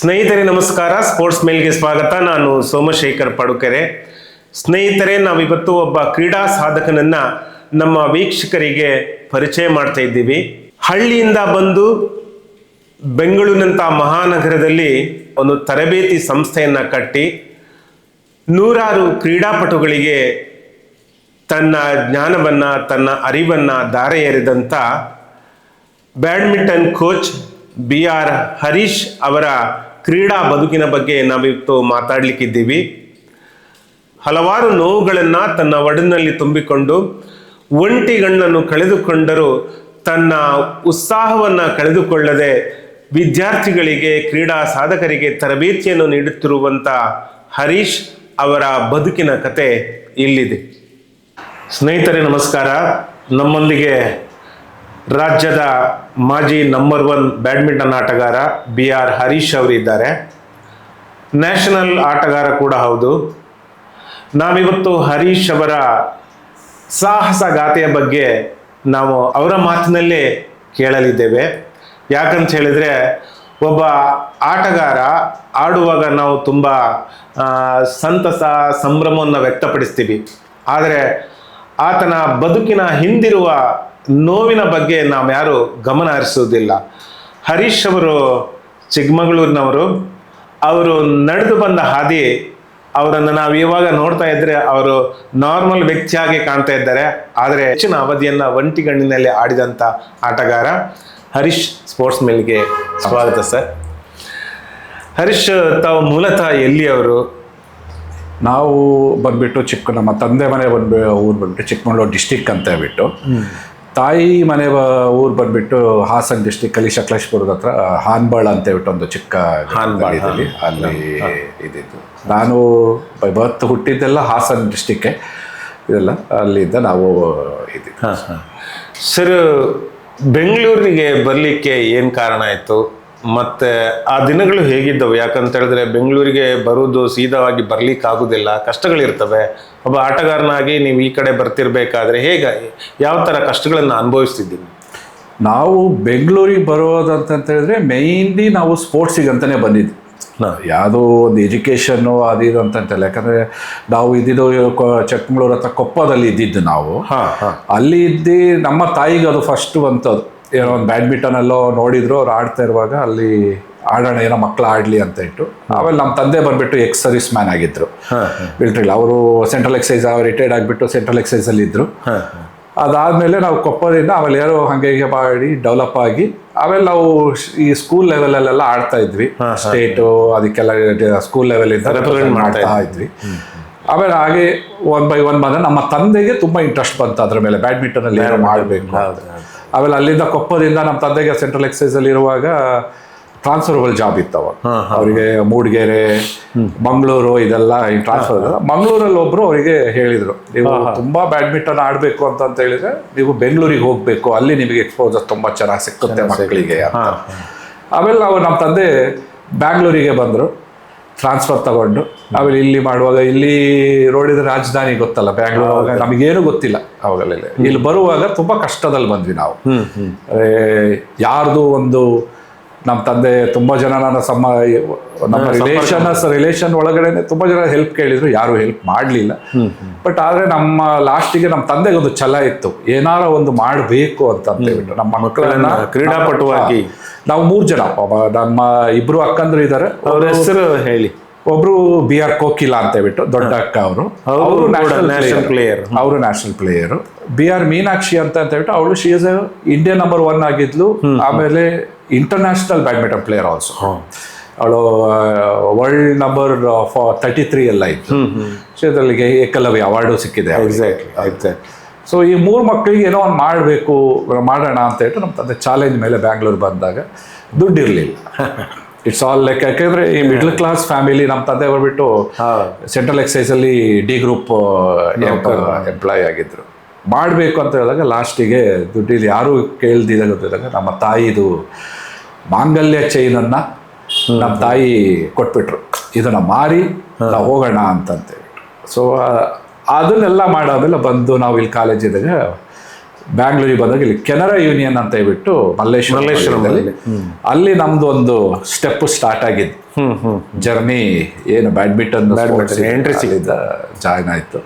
ಸ್ನೇಹಿತರೆ, ನಮಸ್ಕಾರ. ಸ್ಪೋರ್ಟ್ಸ್ ಮೇಲ್ಗೆ ಸ್ವಾಗತ. ನಾನು ಸೋಮಶೇಖರ್ ಪಡುಕೆರೆ. ಸ್ನೇಹಿತರೆ, ನಾವಿವತ್ತು ಒಬ್ಬ ಕ್ರೀಡಾ ಸಾಧಕನನ್ನ ನಮ್ಮ ವೀಕ್ಷಕರಿಗೆ ಪರಿಚಯ ಮಾಡ್ತಾ ಇದ್ದೀವಿ. ಹಳ್ಳಿಯಿಂದ ಬಂದು ಬೆಂಗಳೂರಿನಂಥ ಮಹಾನಗರದಲ್ಲಿ ಒಂದು ತರಬೇತಿ ಸಂಸ್ಥೆಯನ್ನ ಕಟ್ಟಿ ನೂರಾರು ಕ್ರೀಡಾಪಟುಗಳಿಗೆ ತನ್ನ ಜ್ಞಾನವನ್ನ, ತನ್ನ ಅರಿವನ್ನ ದಾರೆ ಎರೆದಂಥ badminton coach B R Harish ಅವರ ಕ್ರೀಡಾ ಬದುಕಿನ ಬಗ್ಗೆ ನಾವಿವತ್ತು ಮಾತಾಡ್ಲಿಕ್ಕಿದ್ದೀವಿ. ಹಲವಾರು ನೋವುಗಳನ್ನು ತನ್ನ ಒಡನಲ್ಲಿ ತುಂಬಿಕೊಂಡು ಒಂಟಿಗಣ್ಣನ್ನು ಕಳೆದುಕೊಂಡರೂ ತನ್ನ ಉತ್ಸಾಹವನ್ನು ಕಳೆದುಕೊಳ್ಳದೆ ವಿದ್ಯಾರ್ಥಿಗಳಿಗೆ, ಕ್ರೀಡಾ ಸಾಧಕರಿಗೆ ತರಬೇತಿಯನ್ನು ನೀಡುತ್ತಿರುವಂಥ ಹರೀಶ್ ಅವರ ಬದುಕಿನ ಕತೆ ಇಲ್ಲಿದೆ. ಸ್ನೇಹಿತರೆ, ನಮಸ್ಕಾರ. ನಮ್ಮೊಂದಿಗೆ ರಾಜ್ಯದ ಮಾಜಿ ನಂಬರ್ ಒನ್ ಬ್ಯಾಡ್ಮಿಂಟನ್ ಆಟಗಾರ ಬಿ ಆರ್ ಹರೀಶ್ ಅವರಿದ್ದಾರೆ. ನ್ಯಾಷನಲ್ ಆಟಗಾರ ಕೂಡ ಹೌದು. ನಾವಿವತ್ತು ಹರೀಶ್ ಅವರ ಸಾಹಸ ಗಾಥೆಯ ಬಗ್ಗೆ ನಾವು ಅವರ ಮಾತಿನಲ್ಲೇ ಕೇಳಲಿದ್ದೇವೆ. ಯಾಕಂತ ಹೇಳಿದರೆ ಒಬ್ಬ ಆಟಗಾರ ಆಡುವಾಗ ನಾವು ತುಂಬ ಸಂತಸ, ಸಂಭ್ರಮವನ್ನು ವ್ಯಕ್ತಪಡಿಸ್ತೀವಿ. ಆದರೆ ಆತನ ಬದುಕಿನ ಹಿಂದಿರುವ ನೋವಿನ ಬಗ್ಗೆ ನಾವು ಯಾರು ಗಮನ ಹರಿಸೋದಿಲ್ಲ ಹರೀಶ್ ಅವರು ಚಿಕ್ಕಮಗಳೂರಿನವರು. ಅವರು ನಡೆದು ಬಂದ ಹಾದಿ ಅವರನ್ನು ನಾವು ಇವಾಗ ನೋಡ್ತಾ ಇದ್ರೆ ಅವರು ನಾರ್ಮಲ್ ವ್ಯಕ್ತಿಯಾಗಿ ಕಾಣ್ತಾ ಇದ್ದಾರೆ. ಆದರೆ ಹೆಚ್ಚಿನ ಅವಧಿಯನ್ನು ಒಂಟಿ ಗಣ್ಣಿನಲ್ಲಿ ಆಡಿದಂಥ ಆಟಗಾರ ಹರೀಶ್ ಸ್ಪೋರ್ಟ್ಸ್ ಮಿಲ್ಗೆ ಸ್ವಾಗತ ಸರ್. ಹರೀಶ್ ತಾವು ಮೂಲತಃ ಎಲ್ಲಿಯವರು ನಾವು ಬಂದ್ಬಿಟ್ಟು ಚಿಕ್ಕ ನಮ್ಮ ತಂದೆ ಮನೆ ಬಂದ್ಬಿ ಊರು ಬಂದ್ಬಿಟ್ಟು ಚಿಕ್ಕಮಗಳೂರು ಡಿಸ್ಟಿಕ್ ಅಂತ ಹೇಳ್ಬಿಟ್ಟು ತಾಯಿ ಮನೆ ಬ- ಊರು ಬಂದ್ಬಿಟ್ಟು ಹಾಸನ್ ಡಿಸ್ಟಿಕ್ಕಲ್ಲಿ ಸಕಲೇಶ್ಪುರದ ಹತ್ರ ಹಾನ್ಬಾಳ್ ಅಂತ ಹೇಳ್ಬಿಟ್ಟು ಒಂದು ಚಿಕ್ಕ ಹಾನ್ಬಾಳ್, ಗ್ರಾಮದಲ್ಲಿ ಅಲ್ಲಿ ಇದ್ದಿದ್ದು ನಾನು ಬೈ ಬರ್ತ್ ಹುಟ್ಟಿದ್ದೆಲ್ಲ ಹಾಸನ್ ಡಿಸ್ಟಿಕ್ಕೆ ಇದೆಲ್ಲ ಅಲ್ಲಿಂದ ನಾವು ಇದ್ದೀವಿ ಸರ್ ಬೆಂಗಳೂರಿಗೆ ಬರಲಿಕ್ಕೆ ಏನು ಕಾರಣ ಆಯಿತು? ಮತ್ತೆ ಆ ದಿನಗಳು ಹೇಗಿದ್ದವು? ಯಾಕಂತ ಹೇಳಿದ್ರೆ ಬೆಂಗಳೂರಿಗೆ ಬರೋದು ಸೀದಾವಾಗಿ ಬರ್ಲಿಕ್ಕೆ ಆಗುದಿಲ್ಲ ಕಷ್ಟಗಳಿರ್ತವೆ. ಒಬ್ಬ ಆಟಗಾರನಾಗಿ ನೀವು ಈ ಕಡೆ ಬರ್ತಿರ್ಬೇಕಾದ್ರೆ ಹೇಗೆ ಯಾವ ಥರ ಕಷ್ಟಗಳನ್ನು ಅನುಭವಿಸ್ತಿದ್ದೀನಿ ನಾವು ಬೆಂಗಳೂರಿಗೆ ಬರೋದಂತ ಹೇಳಿದ್ರೆ ಮೇಯ್ನ್ಲಿ ನಾವು ಸ್ಪೋರ್ಟ್ಸಿಗೆ ಅಂತಲೇ ಬಂದಿದ್ದು. ಯಾವುದೋ ಒಂದು ಎಜುಕೇಷನ್ನು ಅದು ಇದು ಅಂತಂತಲ್ಲ ಯಾಕಂದರೆ ನಾವು ಇದ್ದಿದ್ದು ಕೊ- ಚಿಕ್ಕಮಗಳೂರು ಹತ್ರ ಕೊಪ್ಪದಲ್ಲಿ ಇದ್ದಿದ್ದು ನಾವು. ಹಾಂ ಹಾಂ. ಅಲ್ಲಿ ಇದ್ದು ನಮ್ಮ ತಾಯಿಗೆ ಅದು ಫಸ್ಟ್ ಬಂತದು. ಏನೋ ಒಂದು ಬ್ಯಾಡ್ಮಿಂಟನಲ್ಲೋ ನೋಡಿದ್ರು ಅವ್ರು ಆಡ್ತಾ ಇರುವಾಗ ಅಲ್ಲಿ ಆಡೋಣ ಏನೋ ಮಕ್ಕಳು ಆಡಲಿ ಅಂತ ಇಟ್ಟು. ಆಮೇಲೆ ನಮ್ಮ ತಂದೆ ಬಂದ್ಬಿಟ್ಟು ಎಕ್ಸ್ ಸರ್ವಿಸ್ ಮ್ಯಾನ್ ಆಗಿದ್ರು. ಮಿಲ್ಟ್ರಿಲಿ ಅವರು ಸೆಂಟ್ರಲ್ ಎಕ್ಸೈಸ್ ರಿಟೈರ್ಡ್ ಆಗಿಬಿಟ್ಟು ಸೆಂಟ್ರಲ್ ಎಕ್ಸೈಸಲ್ಲಿ ಇದ್ದರು ಇದ್ರು. ಅದಾದಮೇಲೆ ನಾವು ಕೊಪ್ಪದಿಂದ ಆಮೇಲೆ ಯಾರೋ ಹಾಗೆ ಹೀಗೆ ಮಾಡಿ ಡೆವಲಪ್ ಆಗಿ ಆಮೇಲೆ ನಾವು ಈ ಸ್ಕೂಲ್ ಲೆವೆಲಲ್ಲೆಲ್ಲ ಆಡ್ತಾ ಇದ್ವಿ. ಸ್ಟೇಟು ಅದಕ್ಕೆಲ್ಲ ಸ್ಕೂಲ್ ಲೆವೆಲಿಂದ ರೆಪ್ರೆಸೆಂಟ್ ಮಾಡ್ತಾ ಮಾಡ್ತಾ ಇದ್ವಿ. ಆಮೇಲೆ ಹಾಗೆ ಒನ್ ಬೈ ಒನ್ ಬಂದ್ರೆ ನಮ್ಮ ತಂದೆಗೆ ತುಂಬ ಇಂಟ್ರೆಸ್ಟ್ ಬಂತು ಅದ್ರ ಮೇಲೆ. ಬ್ಯಾಡ್ಮಿಂಟನಲ್ಲಿ ಏನೋ ಮಾಡಬೇಕು ಆಮೇಲೆ ಅಲ್ಲಿಂದ ಕೊಪ್ಪದಿಂದ ನಮ್ಮ ತಂದೆಗೆ ಸೆಂಟ್ರಲ್ ಎಕ್ಸೈಸಲ್ಲಿ ಇರುವಾಗ ಟ್ರಾನ್ಸ್ಫರಬಲ್ ಜಾಬ್ ಇತ್ತು ಅವಾಗ. ಅವರಿಗೆ ಮೂಡಿಗೆರೆ ಮಂಗಳೂರು ಇದೆಲ್ಲ ಟ್ರಾನ್ಸ್ಫರ್ ಮಂಗಳೂರಲ್ಲಿ ಒಬ್ರು ಅವರಿಗೆ ಹೇಳಿದ್ರು ನೀವು ತುಂಬಾ ಬ್ಯಾಡ್ಮಿಂಟನ್ ಆಡಬೇಕು ಅಂತ ಅಂತ ಹೇಳಿದ್ರೆ ನೀವು ಬೆಂಗಳೂರಿಗೆ ಹೋಗ್ಬೇಕು ಅಲ್ಲಿ ನಿಮಗೆ ಎಕ್ಸ್ಪೋಜರ್ ತುಂಬಾ ಚೆನ್ನಾಗಿ ಸಿಕ್ಕುತ್ತೆ ಮಕ್ಕಳಿಗೆ ಆಮೇಲೆ ನಾವು ನಮ್ಮ ತಂದೆ ಬ್ಯಾಂಗ್ಳೂರಿಗೆ ಬಂದರು. ಟ್ರಾನ್ಸ್ಫರ್ ತಗೊಂಡು ಆಮೇಲೆ ಇಲ್ಲಿ ಮಾಡುವಾಗ ಇಲ್ಲಿ ರೋಡಿದ ರಾಜಧಾನಿ ಗೊತ್ತಲ್ಲ ಬ್ಯಾಂಗ್ಳೂರ್ ನಮಗೇನು ಗೊತ್ತಿಲ್ಲ. ಅವಾಗಲೆಲ್ಲ. ಇಲ್ಲಿ ಬರುವಾಗ ತುಂಬಾ ಕಷ್ಟದಲ್ಲಿ ಬಂದ್ವಿ ನಾವು. ಯಾರ್ದು ಒಂದು ನಮ್ಮ ತಂದೆ ತುಂಬಾ ಜನ ನನ್ನ ಸಮ ನಮ್ಮ ರಿಲೇಷನ್ ರಿಲೇಷನ್ ಒಳಗಡೆ ತುಂಬಾ ಜನ ಹೆಲ್ಪ್ ಕೇಳಿದ್ರು ಯಾರು ಹೆಲ್ಪ್ ಮಾಡಲಿಲ್ಲ. ಬಟ್ ಆದ್ರೆ ನಮ್ಮ ಲಾಸ್ಟಿಗೆ ನಮ್ಮ ತಂದೆಗೆ ಒಂದು ಛಲ ಇತ್ತು. ಏನಾರ ಒಂದು ಮಾಡಬೇಕು ಅಂತ ಅಂತೇಳ್ಬಿಟ್ಟು ನಮ್ಮ ಮಕ್ಕಳನ್ನ ಕ್ರೀಡಾಪಟುವಾಗಿ. ನಾವು ಮೂರು ಜನ ನಮ್ಮ ಇಬ್ರು ಅಕ್ಕಂದ್ರು ಇದ್ದಾರೆ ಅವ್ರ ಹೆಸರು ಹೇಳಿ. ಒಬ್ರು ಬಿ ಆರ್ ಕೋಕಿಲ ಅಂತ ಹೇಳ್ಬಿಟ್ಟು ದೊಡ್ಡ ಅಕ್ಕ ಅವರು. ಅವರು ನ್ಯಾಷನಲ್ ಪ್ಲೇಯರ್ ಅವರು national player B R Meenakshi ಅಂತ ಅಂತ ಹೇಳ್ಬಿಟ್ಟು ಅವಳು she is Indian number one ಆಗಿದ್ಲು. ಆಮೇಲೆ ಇಂಟರ್ನ್ಯಾಷನಲ್ ಬ್ಯಾಡ್ಮಿಂಟನ್ ಪ್ಲೇಯರ್ ಆಲ್ಸೋ ಅವಳು ವರ್ಲ್ಡ್ ನಂಬರ್ ತರ್ಟಿ ತ್ರೀ ಎಲ್ಲ ಇತ್ತು. ಸೊ ಇದರಲ್ಲಿಗೆ ಏಕಲವ್ಯ ಅವಾರ್ಡು ಸಿಕ್ಕಿದೆ ಎಕ್ಸಾಕ್ಟ್ಲಿ ಎಕ್ಸಾಕ್ಟ್ ಸೊ ಈ ಮೂರು ಮಕ್ಕಳಿಗೆ ಏನೋ ಒಂದು ಮಾಡಬೇಕು ಮಾಡೋಣ ಅಂತ ಹೇಳ್ಬಿಟ್ಟು ನಮ್ಮ ತಂದೆ ಚಾಲೆಂಜ್ ಮೇಲೆ ಬ್ಯಾಂಗ್ಳೂರ್ ಬಂದಾಗ ದುಡ್ಡು ಇರಲಿಲ್ಲ ಇಟ್ಸ್ ಆಲ್ ಲೈಕ್ ಯಾಕೆಂದ್ರೆ ಈ ಮಿಡ್ಲ್ ಕ್ಲಾಸ್ ಫ್ಯಾಮಿಲಿ ನಮ್ಮ ತಂದೆ ಬರ್ಬಿಟ್ಟು ಸೆಂಟ್ರಲ್ ಎಕ್ಸೈಸ್ ಅಲ್ಲಿ ಡಿ ಗ್ರೂಪ್ ಎಂಪ್ಲಾಯ್ ಆಗಿದ್ರು. ಮಾಡಬೇಕು ಅಂತ ಹೇಳಿದಾಗ ಲಾಸ್ಟಿಗೆ ದುಡ್ಡಿಲ್ಲಿ ಯಾರು ಕೇಳ್ದಿದಾಗ ಗೊತ್ತಿದ್ದಾಗ ನಮ್ಮ ತಾಯಿದು ಮಾಂಗಲ್ಯ ಚೈನನ್ನು ನಮ್ಮ ತಾಯಿ ಕೊಟ್ಬಿಟ್ರು. ಇದನ್ನು ಮಾರಿ ನಾವು ಹೋಗೋಣ ಅಂತಂತೇಳಿ. ಸೊ ಅದನ್ನೆಲ್ಲ ಮಾಡಾದ್ಮೇಲೆ ಬಂದು ನಾವು ಇಲ್ಲಿ ಕಾಲೇಜ್ ಇದ್ದಾಗ ಬ್ಯಾಂಗ್ಳೂರಿಗೆ ಬಂದಾಗ ಇಲ್ಲಿ ಕೆನರಾ ಯೂನಿಯನ್ ಅಂತ ಹೇಳ್ಬಿಟ್ಟು ಮಲ್ಲೇಶ್ವರ ಮಲ್ಲೇಶ್ವರಂ ಅಲ್ಲಿ. ನಮ್ದು ಒಂದು ಸ್ಟೆಪ್ ಸ್ಟಾರ್ಟ್ ಆಗಿದ್ದು. ಜರ್ನಿ ಏನು ಬ್ಯಾಡ್ಮಿಂಟನ್ ಸಿಗಿದ್ದ ಜಾಯ್ನ್ ಆಯ್ತು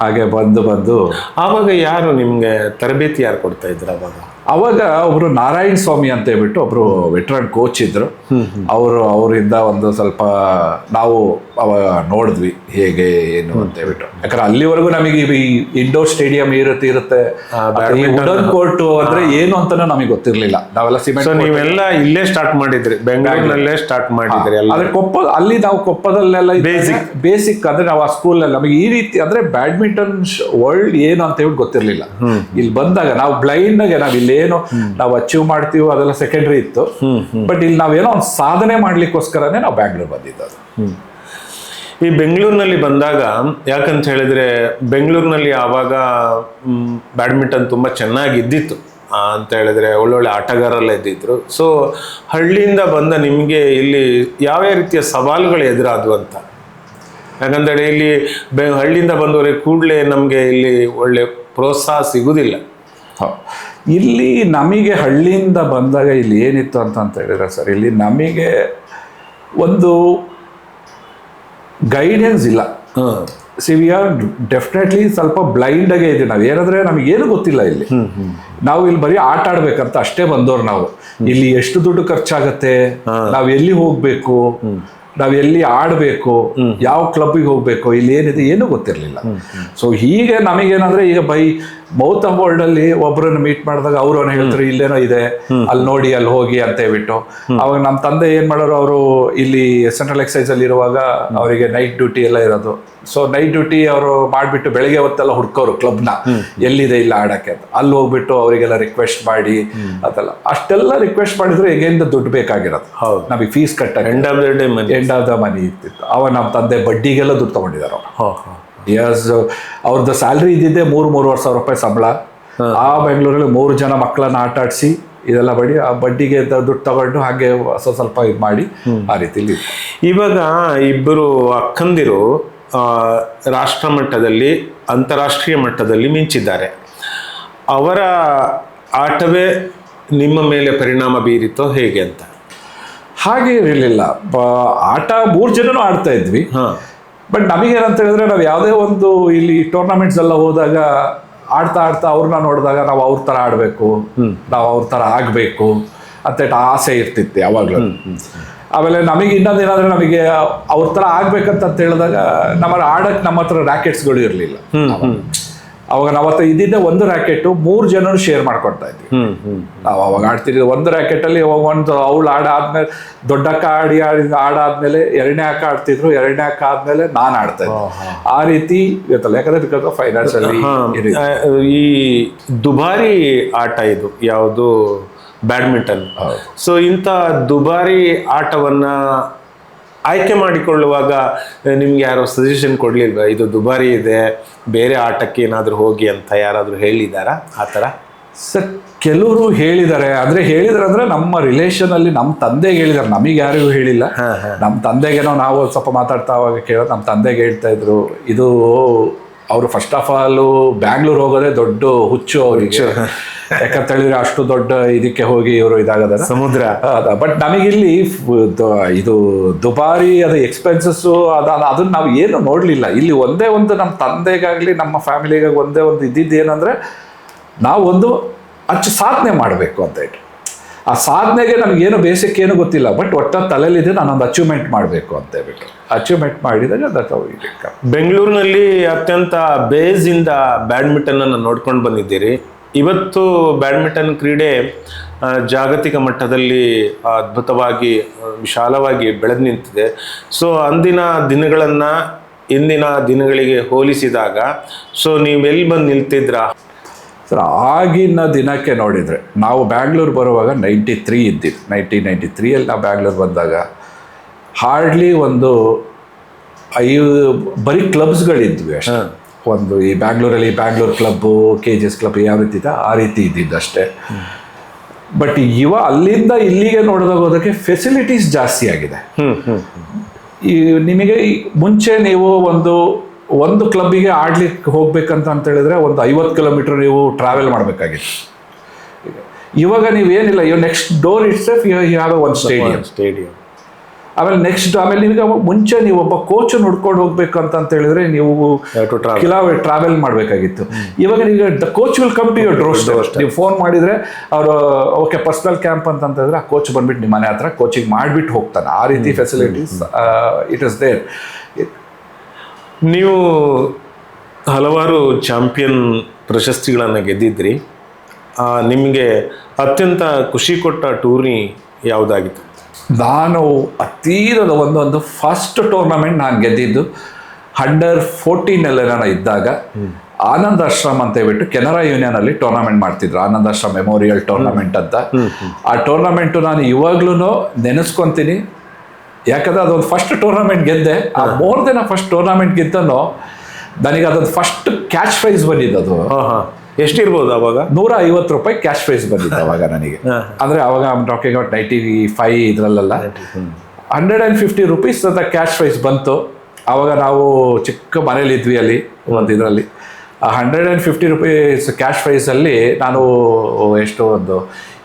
ಹಾಗೆ ಬಂದು ಬಂದು ಆವಾಗ ಯಾರು ನಿಮ್ಗೆ ತರಬೇತಿ ಯಾರು ಕೊಡ್ತಾ ಇದ್ರು ಅವಾಗ ಅವಾಗ ಒಬ್ರು ನಾರಾಯಣ ಸ್ವಾಮಿ ಅಂತ ಹೇಳ್ಬಿಟ್ಟು ಒಬ್ರು ವೆಟ್ರನ್ ಕೋಚ್ ಇದ್ರು. ಅವರು ಅವರಿಂದ ಒಂದು ಸ್ವಲ್ಪ ನಾವು ಅವಾಗ ನೋಡಿದ್ವಿ ಹೇಗೆ ಏನು ಅಂತ ಹೇಳ್ಬಿಟ್ಟು. ಯಾಕಂದ್ರೆ ಅಲ್ಲಿವರೆಗೂ ನಮಗೆ ಈ ಇಂಡೋರ್ ಸ್ಟೇಡಿಯಂ ಇರುತ್ತೆ ಇರುತ್ತೆ. ವುಡನ್ ಕೋರ್ಟ್ ಅಂದ್ರೆ ಏನು ಅಂತ ನಮಗೆ ಗೊತ್ತಿರ್ಲಿಲ್ಲ. ನಾವೆಲ್ಲ ಸಿಮೆಂಟ್ ನೀವೆಲ್ಲ ಇಲ್ಲೇ ಸ್ಟಾರ್ಟ್ ಮಾಡಿದ್ರಿ ಬೆಂಗಳೂರಿನಲ್ಲೇ ಸ್ಟಾರ್ಟ್ ಮಾಡಿದ್ರಿ ಆದ್ರೆ ಕೊಪ್ಪ ಅಲ್ಲಿ ನಾವು ಕೊಪ್ಪದಲ್ಲೆಲ್ಲ ಬೇಸಿಕ್ ಬೇಸಿಕ್ ಅಂದ್ರೆ ನಾವು ಆ ಸ್ಕೂಲ್ ನಮಗೆ ಈ ರೀತಿ ಅಂದ್ರೆ ಬ್ಯಾಡ್ಮಿಂಟನ್ ವರ್ಲ್ಡ್ ಏನು ಅಂತ ಹೇಳಿ ಗೊತ್ತಿರ್ಲಿಲ್ಲ. ಇಲ್ಲಿ ಬಂದಾಗ ನಾವು ಬ್ಲೈಂಡ್ ಆಗಿ ನಾವ್ ಇಲ್ಲೇನು ನಾವು ಅಚೀವ್ ಮಾಡ್ತೀವೋ ಅದೆಲ್ಲ ಸೆಕೆಂಡ್ರಿ ಇತ್ತು. ಬಟ್ ಇಲ್ಲಿ ನಾವೇನೋ ಒಂದು ಸಾಧನೆ ಮಾಡ್ಲಿಕ್ಕೋಸ್ಕರನೇ ನಾವು ಬ್ಯಾಂಗ್ಳೂರ್ ಬಂದಿದ್ದು ಅದು. ಈ ಬೆಂಗಳೂರಿನಲ್ಲಿ ಬಂದಾಗ ಯಾಕಂತ ಹೇಳಿದ್ರೆ ಬೆಂಗಳೂರಿನಲ್ಲಿ ಆವಾಗ ಬ್ಯಾಡ್ಮಿಂಟನ್ ತುಂಬ ಚೆನ್ನಾಗಿ ಇದ್ದಿತ್ತು. ಅಂತ ಹೇಳಿದ್ರೆ ಒಳ್ಳೊಳ್ಳೆ ಆಟಗಾರರೆಲ್ಲ ಇದ್ದಿದ್ರು. ಸೊ ಹಳ್ಳಿಯಿಂದ ಬಂದ ನಿಮಗೆ ಇಲ್ಲಿ ಯಾವ ರೀತಿಯ ಸವಾಲುಗಳು ಎದುರಾದವು ಅಂತ? ಯಾಕಂದರೆ ಇಲ್ಲಿ ಬೆ, ಹಳ್ಳಿಯಿಂದ ಬಂದವರಿಗೆ ಕೂಡಲೇ ನಮಗೆ ಇಲ್ಲಿ ಒಳ್ಳೆ ಪ್ರೋತ್ಸಾಹ ಸಿಗುವುದಿಲ್ಲ ಇಲ್ಲಿ ನಮಗೆ ಹಳ್ಳಿಯಿಂದ ಬಂದಾಗ ಇಲ್ಲಿ ಏನಿತ್ತು ಅಂತ ಅಂತ ಹೇಳಿದ್ರೆ ಸರ್, ಇಲ್ಲಿ ನಮಗೆ ಒಂದು ಗೈಡೆನ್ಸ್ ಇಲ್ಲ. ಸಿ ವಿ ಆರ್ ಡೆಫಿನೆಟ್ಲಿ ಸ್ವಲ್ಪ ಬ್ಲೈಂಡ್ ಆಗೇ ಇದೆ ನಾವು. ಏನಂದ್ರೆ ನಮಗೇನು ಏನು ಗೊತ್ತಿಲ್ಲ ಇಲ್ಲಿ. ನಾವು ಇಲ್ಲಿ ಬರೀ ಆಟ ಆಡ್ಬೇಕಂತ ಅಷ್ಟೇ ಬಂದವ್ರು ನಾವು. ಇಲ್ಲಿ ಎಷ್ಟು ದುಡ್ಡು ಖರ್ಚಾಗತ್ತೆ? ನಾವು ಎಲ್ಲಿ ಹೋಗ್ಬೇಕು? ನಾವ್ ಎಲ್ಲಿ ಆಡಬೇಕು? ಯಾವ ಕ್ಲಬ್ಗೆ ಹೋಗ್ಬೇಕು? ಇಲ್ಲಿ ಏನಿದೆ ಏನೂ ಗೊತ್ತಿರಲಿಲ್ಲ. ಸೊ ಹೀಗೆ ನಮಗೇನಂದ್ರೆ ಈಗ ಬೈ ಮೌತ್ ವರ್ಲ್ಡ್ ಅಲ್ಲಿ ಒಬ್ಬರನ್ನು ಮೀಟ್ ಮಾಡಿದಾಗ ಅವರು ಹೇಳ್ತಾರೆ ಇಲ್ಲೇನೋ ಇದೆ. ಅಲ್ಲಿ ನೋಡಿ ಅಲ್ಲಿ ಹೋಗಿ ಅಂತ ಹೇಳ್ಬಿಟ್ಟು. ಅವಾಗ ನಮ್ಮ ತಂದೆ ಏನ್ ಮಾಡೋರು ಅವರು ಇಲ್ಲಿ ಸೆಂಟ್ರಲ್ ಎಕ್ಸೈಸ್ ಅಲ್ಲಿ ಇರುವಾಗ ಅವರಿಗೆ ನೈಟ್ ಡ್ಯೂಟಿ ಎಲ್ಲ ಇರೋದು. ಸೊ ನೈಟ್ ಡ್ಯೂಟಿ ಅವರು ಮಾಡ್ಬಿಟ್ಟು ಬೆಳಗ್ಗೆ ಹೊತ್ತೆಲ್ಲ ಹುಡ್ಕೋರು ಕ್ಲಬ್ನ ಎಲ್ಲಿದೆ ಇಲ್ಲ ಆಡಕ್ಕೆ ಅಂತ. ಅಲ್ಲಿ ಹೋಗ್ಬಿಟ್ಟು ಅವರಿಗೆಲ್ಲ ರಿಕ್ವೆಸ್ಟ್ ಮಾಡಿ ಅದೆಲ್ಲ ಅಷ್ಟೆಲ್ಲ ರಿಕ್ವೆಸ್ಟ್ ಮಾಡಿದ್ರೆ ಹೇಗೆಂದ ದುಡ್ಡು ಬೇಕಾಗಿರೋದು. ಹೌದು. ನಮಗೆ ಫೀಸ್ ಕಟ್ಟಕ್ಕೆ end of the day money end of the money ಇರ್ತಿತ್ತು. ಅವ ನಮ್ಮ ತಂದೆ ಬಡ್ಡಿಗೆಲ್ಲ ದುಡ್ಡು ತೊಗೊಂಡಿದ್ದಾರೆ ಎಸ್ ಅವ್ರದ್ದು ಸ್ಯಾಲ್ರಿ ಇದ್ದಿದ್ದೆ ಮೂರು ಮೂರುವರೆ ಸಾವಿರ ರೂಪಾಯಿ ಸಂಬಳ. ಆ ಬೆಂಗಳೂರಲ್ಲಿ ಮೂರು ಜನ ಮಕ್ಕಳನ್ನ ಆಟ ಆಡಿಸಿ ಇದೆಲ್ಲ ಬಡಿ ಆ ಬಡ್ಡಿಗೆ ದುಡ್ಡು ತಗೊಂಡು ಹಾಗೆ ಸ್ವಲ್ಪ ಸ್ವಲ್ಪ ಇದು ಮಾಡಿ ಆ ರೀತಿಲಿ. ಇವಾಗ ಇಬ್ಬರು ಅಕ್ಕಂದಿರು ರಾಷ್ಟ್ರ ಮಟ್ಟದಲ್ಲಿ ಅಂತಾರಾಷ್ಟ್ರೀಯ ಮಟ್ಟದಲ್ಲಿ ಮಿಂಚಿದ್ದಾರೆ. ಅವರ ಆಟವೇ ನಿಮ್ಮ ಮೇಲೆ ಪರಿಣಾಮ ಬೀರಿತೋ ಹೇಗೆ ಅಂತ? ಹಾಗೆ ಇರಲಿಲ್ಲ. ಆಟ ಮೂರು ಜನನೂ ಆಡ್ತಾ ಇದ್ವಿ. ಬಟ್ ನಮಗೇನಂತ ಹೇಳಿದ್ರೆ ನಾವು ಯಾವುದೇ ಒಂದು ಇಲ್ಲಿ ಟೂರ್ನಮೆಂಟ್ಸ್ ಎಲ್ಲ ಹೋದಾಗ ಆಡ್ತಾ ಆಡ್ತಾ ಅವ್ರನ್ನ ನೋಡಿದಾಗ ನಾವು ಅವ್ರ ಥರ ಆಡಬೇಕು ನಾವು ಅವ್ರ ಥರ ಆಗಬೇಕು ಅಂತ ಆಸೆ ಇರ್ತಿತ್ತು ಯಾವಾಗಲೂ. ಆಮೇಲೆ ನಮಗೆ ಇನ್ನೊಂದು ಏನಂದ್ರೆ ನಮಗೆ ಅವ್ರ ಥರ ಆಗ್ಬೇಕಂತ ಅಂತ ಹೇಳಿದಾಗ ನಮ್ಮ ಆಡಕ್ಕೆ ನಮ್ಮ ಹತ್ರ ರ್ಯಾಕೆಟ್ಸ್ಗಳು ಇರಲಿಲ್ಲ. ಅವಾಗ ನಾವು ಇದ್ದಿದ್ದ ಒಂದು ರ್ಯಾಕೆಟು ಮೂರು ಜನರು ಶೇರ್ ಮಾಡ್ಕೊಡ್ತಾ ಇದ್ವಿ. ಹ್ಮ್ ಹ್ಮ್. ನಾವು ಅವಾಗ ಆಡ್ತಿದ್ವಿ ಒಂದು ರ್ಯಾಕೆಟಲ್ಲಿ ಒಂದು ಅವಳು ಆಡ ಆದ್ಮೇಲೆ ದೊಡ್ಡಕ್ಕ ಆಡಿ ಆಡಿ ಆಡಾದ್ಮೇಲೆ ಎರಡನೇ ಅಕ್ಕ ಆಡ್ತಿದ್ರು ಎರಡನೇ ಅಕ್ಕ ಆದ್ಮೇಲೆ ನಾನು ಆಡ್ತಾ ಇದ್ದೆ. ಆ ರೀತಿ ಇವತ್ತಲ್ಲ ಯಾಕಂದ್ರೆ ಬಿಕಾಸ್ ಫೈನಾನ್ಸ್ ಅಲ್ಲಿ ಈ ದುಬಾರಿ ಆಟ ಇದು ಯಾವುದು ಬ್ಯಾಡ್ಮಿಂಟನ್. ಸೊ ಇಂಥ ದುಬಾರಿ ಆಟವನ್ನ ಆಯ್ಕೆ ಮಾಡಿಕೊಳ್ಳುವಾಗ ನಿಮ್ಗೆ ಯಾರೋ ಸಜೆಷನ್ ಕೊಡ್ಲಿಲ್ಲ ಇದು ದುಬಾರಿ ಇದೆ ಬೇರೆ ಆಟಕ್ಕೆ ಏನಾದರೂ ಹೋಗಿ ಅಂತ ಯಾರಾದರೂ ಹೇಳಿದಾರಾ? ಆ ಥರ? ಸರ್ ಕೆಲವರು ಹೇಳಿದ್ದಾರೆ ಅಂದ್ರೆ ಹೇಳಿದಾರೆ ಅಂದ್ರೆ ನಮ್ಮ ರಿಲೇಷನಲ್ಲಿ ನಮ್ಮ ತಂದೆಗೆ ಹೇಳಿದ್ದಾರೆ ನಮಗೆ ಯಾರಿಗೂ ಹೇಳಿಲ್ಲ. ನಮ್ಮ ತಂದೆಗೇನೋ ನಾವು ಸ್ವಲ್ಪ ಮಾತಾಡ್ತಾ ಅವಾಗ ಕೇಳೋದು ನಮ್ಮ ತಂದೆಗೆ ಹೇಳ್ತಾ ಇದ್ರು. ಇದು ಅವರು ಫಸ್ಟ್ ಆಫ್ ಆಲ್ ಬ್ಯಾಂಗ್ಳೂರ್ ಹೋಗೋದೇ ದೊಡ್ಡ ಹುಚ್ಚು ಅವರಿಗೆ. ಯಾಕಂತ ಹೇಳಿದ್ರೆ ಅಷ್ಟು ದೊಡ್ಡ ಇದಕ್ಕೆ ಹೋಗಿ ಇವರು ಇದಾಗದ ಸಮುದ್ರ. ಬಟ್ ನಮಗಿಲ್ಲಿ ಇದು ದುಬಾರಿ ಅದು ಎಕ್ಸ್ಪೆನ್ಸಸ್ಸು ಅದ ಅದನ್ನ ನಾವು ಏನು ನೋಡಲಿಲ್ಲ. ಇಲ್ಲಿ ಒಂದೇ ಒಂದು ನಮ್ಮ ತಂದೆಗಾಗಲಿ ನಮ್ಮ ಫ್ಯಾಮಿಲಿಗಾಗಿ ಒಂದೇ ಒಂದು ಇದ್ದಿದ್ದು ಏನಂದರೆ ನಾವು ಒಂದು ಅಚ್ಚು ಸಾಧನೆ ಮಾಡಬೇಕು ಅಂತ ಹೇಳಿ ಆ ಸಾಧನೆಗೆ ನಮಗೇನು ಬೇಸಿಕ್ ಏನು ಗೊತ್ತಿಲ್ಲ. ಬಟ್ ಒಟ್ಟ ತಲೆಯಲ್ಲಿದೆ ನಾನೊಂದು ಅಚೀವ್ಮೆಂಟ್ ಮಾಡಬೇಕು ಅಂತ ಹೇಳ್ಬಿಟ್ಟು. ಅಚೀವ್ಮೆಂಟ್ ಮಾಡಿದಾಗ ಅದಕ್ಕೆ ಬೆಂಗಳೂರಿನಲ್ಲಿ ಅತ್ಯಂತ ಬೇಸಿಂದ ಬ್ಯಾಡ್ಮಿಂಟನ್ ಅನ್ನು ನೋಡ್ಕೊಂಡು ಬಂದಿದ್ದೀರಿ. ಇವತ್ತು ಬ್ಯಾಡ್ಮಿಂಟನ್ ಕ್ರೀಡೆ ಜಾಗತಿಕ ಮಟ್ಟದಲ್ಲಿ ಅದ್ಭುತವಾಗಿ ವಿಶಾಲವಾಗಿ ಬೆಳೆದು ನಿಂತಿದೆ. ಸೊ ಅಂದಿನ ದಿನಗಳನ್ನು ಇಂದಿನ ದಿನಗಳಿಗೆ ಹೋಲಿಸಿದಾಗ ಸೊ ನೀವೆಲ್ಲಿ ಬಂದು ನಿಲ್ತಿದ್ರ? ಸರ್ ಆಗಿನ ದಿನಕ್ಕೆ ನೋಡಿದರೆ ನಾವು ಬ್ಯಾಂಗ್ಳೂರು ಬರುವಾಗ ನೈಂಟಿ ತ್ರೀ ಇದ್ದಿದ್ದು ನೈನ್ಟೀನ್ ನೈಂಟಿ ತ್ರೀಯಲ್ಲಿ ನಾವು ಬ್ಯಾಂಗ್ಳೂರ್ ಬಂದಾಗ ಹಾರ್ಡ್ಲಿ ಒಂದು ಐದು ಬರೀ ಕ್ಲಬ್ಸ್ಗಳಿದ್ವಿ ಅಷ್ಟೇ. ಒಂದು ಈ ಬ್ಯಾಂಗ್ಳೂರಲ್ಲಿ Bangalore club K G S club ಯಾವ ರೀತಿ ಇದೆ ಆ ರೀತಿ ಇದ್ದಿದ್ದು ಅಷ್ಟೇ. ಬಟ್ ಇವ ಅಲ್ಲಿಂದ ಇಲ್ಲಿಗೆ ನೋಡಿದಾಗ ಹೋದಕ್ಕೆ ಫೆಸಿಲಿಟೀಸ್ ಜಾಸ್ತಿ ಆಗಿದೆ. ಈ ನಿಮಗೆ ಮುಂಚೆ ನೀವು ಒಂದು ಒಂದು ಕ್ಲಬ್ಬಿಗೆ ಆಡ್ಲಿಕ್ಕೆ ಹೋಗ್ಬೇಕಂತ ಅಂತ ಹೇಳಿದ್ರೆ ಒಂದು ಐವತ್ತು ಕಿಲೋಮೀಟರ್ ನೀವು ಟ್ರಾವೆಲ್ ಮಾಡಬೇಕಾಗಿತ್ತು. ಇವಾಗ ನೀವೇನಿಲ್ಲ ಇವಾಗ next door it's you have ಒಂದು ಸ್ಟೇಡಿಯಂ ಸ್ಟೇಡಿಯಂ ಆಮೇಲೆ ನೆಕ್ಸ್ಟ್ ಆಮೇಲೆ ನಿಮಗೆ ಮುಂಚೆ ನೀವು ಒಬ್ಬ ಕೋಚ್ ನೋಡ್ಕೊಂಡು ಹೋಗ್ಬೇಕು ಅಂತ ಅಂತ ಹೇಳಿದ್ರೆ ನೀವು ಕೆಲವು ಟ್ರಾವೆಲ್ ಮಾಡಬೇಕಾಗಿತ್ತು. ಇವಾಗ ನೀವು the coach will come to your doors ನೀವು ಫೋನ್ ಮಾಡಿದ್ರೆ ಅವರು ಓಕೆ ಪರ್ಸನಲ್ ಕ್ಯಾಂಪ್ ಅಂತ ಹೇಳಿದ್ರೆ ಆ ಕೋಚ್ ಬಂದ್ಬಿಟ್ಟು ನಿಮ್ಮ ಮನೆ ಹತ್ರ ಕೋಚಿಂಗ್ ಮಾಡಿಬಿಟ್ಟು ಹೋಗ್ತಾನೆ. ಆ ರೀತಿ ಫೆಸಿಲಿಟೀಸ್ ಇಟ್ ಇಸ್ ದೇರ್ ನೀವು ಹಲವಾರು ಚಾಂಪಿಯನ್ ಪ್ರಶಸ್ತಿಗಳನ್ನು ಗೆದ್ದಿದ್ರಿ ನಿಮಗೆ ಅತ್ಯಂತ ಖುಷಿ ಕೊಟ್ಟ ಟೂರ್ನಿ ಯಾವುದಾಗಿತ್ತು? ನಾನು ಅತೀರದ ಒಂದೊಂದು ಫಸ್ಟ್ ಟೂರ್ನಮೆಂಟ್ ನಾನು ಗೆದ್ದಿದ್ದು ಅಂಡರ್ ಫೋರ್ಟೀನಲ್ಲಿ ನಾನು ಇದ್ದಾಗ ಆನಂದ್ ಆಶ್ರಮ್ ಅಂತ ಹೇಳ್ಬಿಟ್ಟು ಕೆನರಾ ಯೂನಿಯನ್ ಅಲ್ಲಿ ಟೂರ್ನಮೆಂಟ್ ಮಾಡ್ತಿದ್ರು. ಆನಂದ್ ಆಶ್ರಮ್ ಮೆಮೋರಿಯಲ್ ಟೂರ್ನಮೆಂಟ್ ಅಂತ. ಆ ಟೂರ್ನಮೆಂಟು ನಾನು ಇವಾಗ್ಲೂ ನೆನೆಸ್ಕೊಂತೀನಿ. ಯಾಕಂದ್ರೆ ಅದೊಂದು ಫಸ್ಟ್ ಟೂರ್ನಮೆಂಟ್ ಗೆದ್ದೆ. ಆ ಮೋರ್ ದೆನ್ ಫಸ್ಟ್ ಟೂರ್ನಮೆಂಟ್ ಗೆದ್ದನು ನನಗೆ ಅದೊಂದು ಫಸ್ಟ್ ಕ್ಯಾಚ್ ಪ್ರೈಸ್ ಬಂದಿದ್ದು ಅದು. ಎಷ್ಟಿರ್ಬೋದು ಅವಾಗ? ನೂರ ಐವತ್ತು ರೂಪಾಯಿ ಕ್ಯಾಶ್ ಪ್ರೈಸ್ ಬಂದಿತ್ತು ಅವಾಗ ನನಗೆ. ಅಂದ್ರೆ ಅವಾಗ ಟಾಕಿಂಗ್ ಅಬೌಟ್ ನೈಂಟಿ ಫೈವ್ ಇದ್ರಲ್ಲೆಲ್ಲ. ಹಂಡ್ರೆಡ್ ಆ್ಯಂಡ್ ಫಿಫ್ಟಿ ರುಪೀಸ್ ಅಂತ ಕ್ಯಾಶ್ ಪ್ರೈಸ್ ಬಂತು. ಆವಾಗ ನಾವು ಚಿಕ್ಕ ಮನೇಲಿ ಇದ್ವಿ ಅಲ್ಲಿ ಒಂದು ಇದರಲ್ಲಿ. Hundred and fifty rupees cash ಪ್ರೈಸಲ್ಲಿ ನಾನು ಎಷ್ಟು ಒಂದು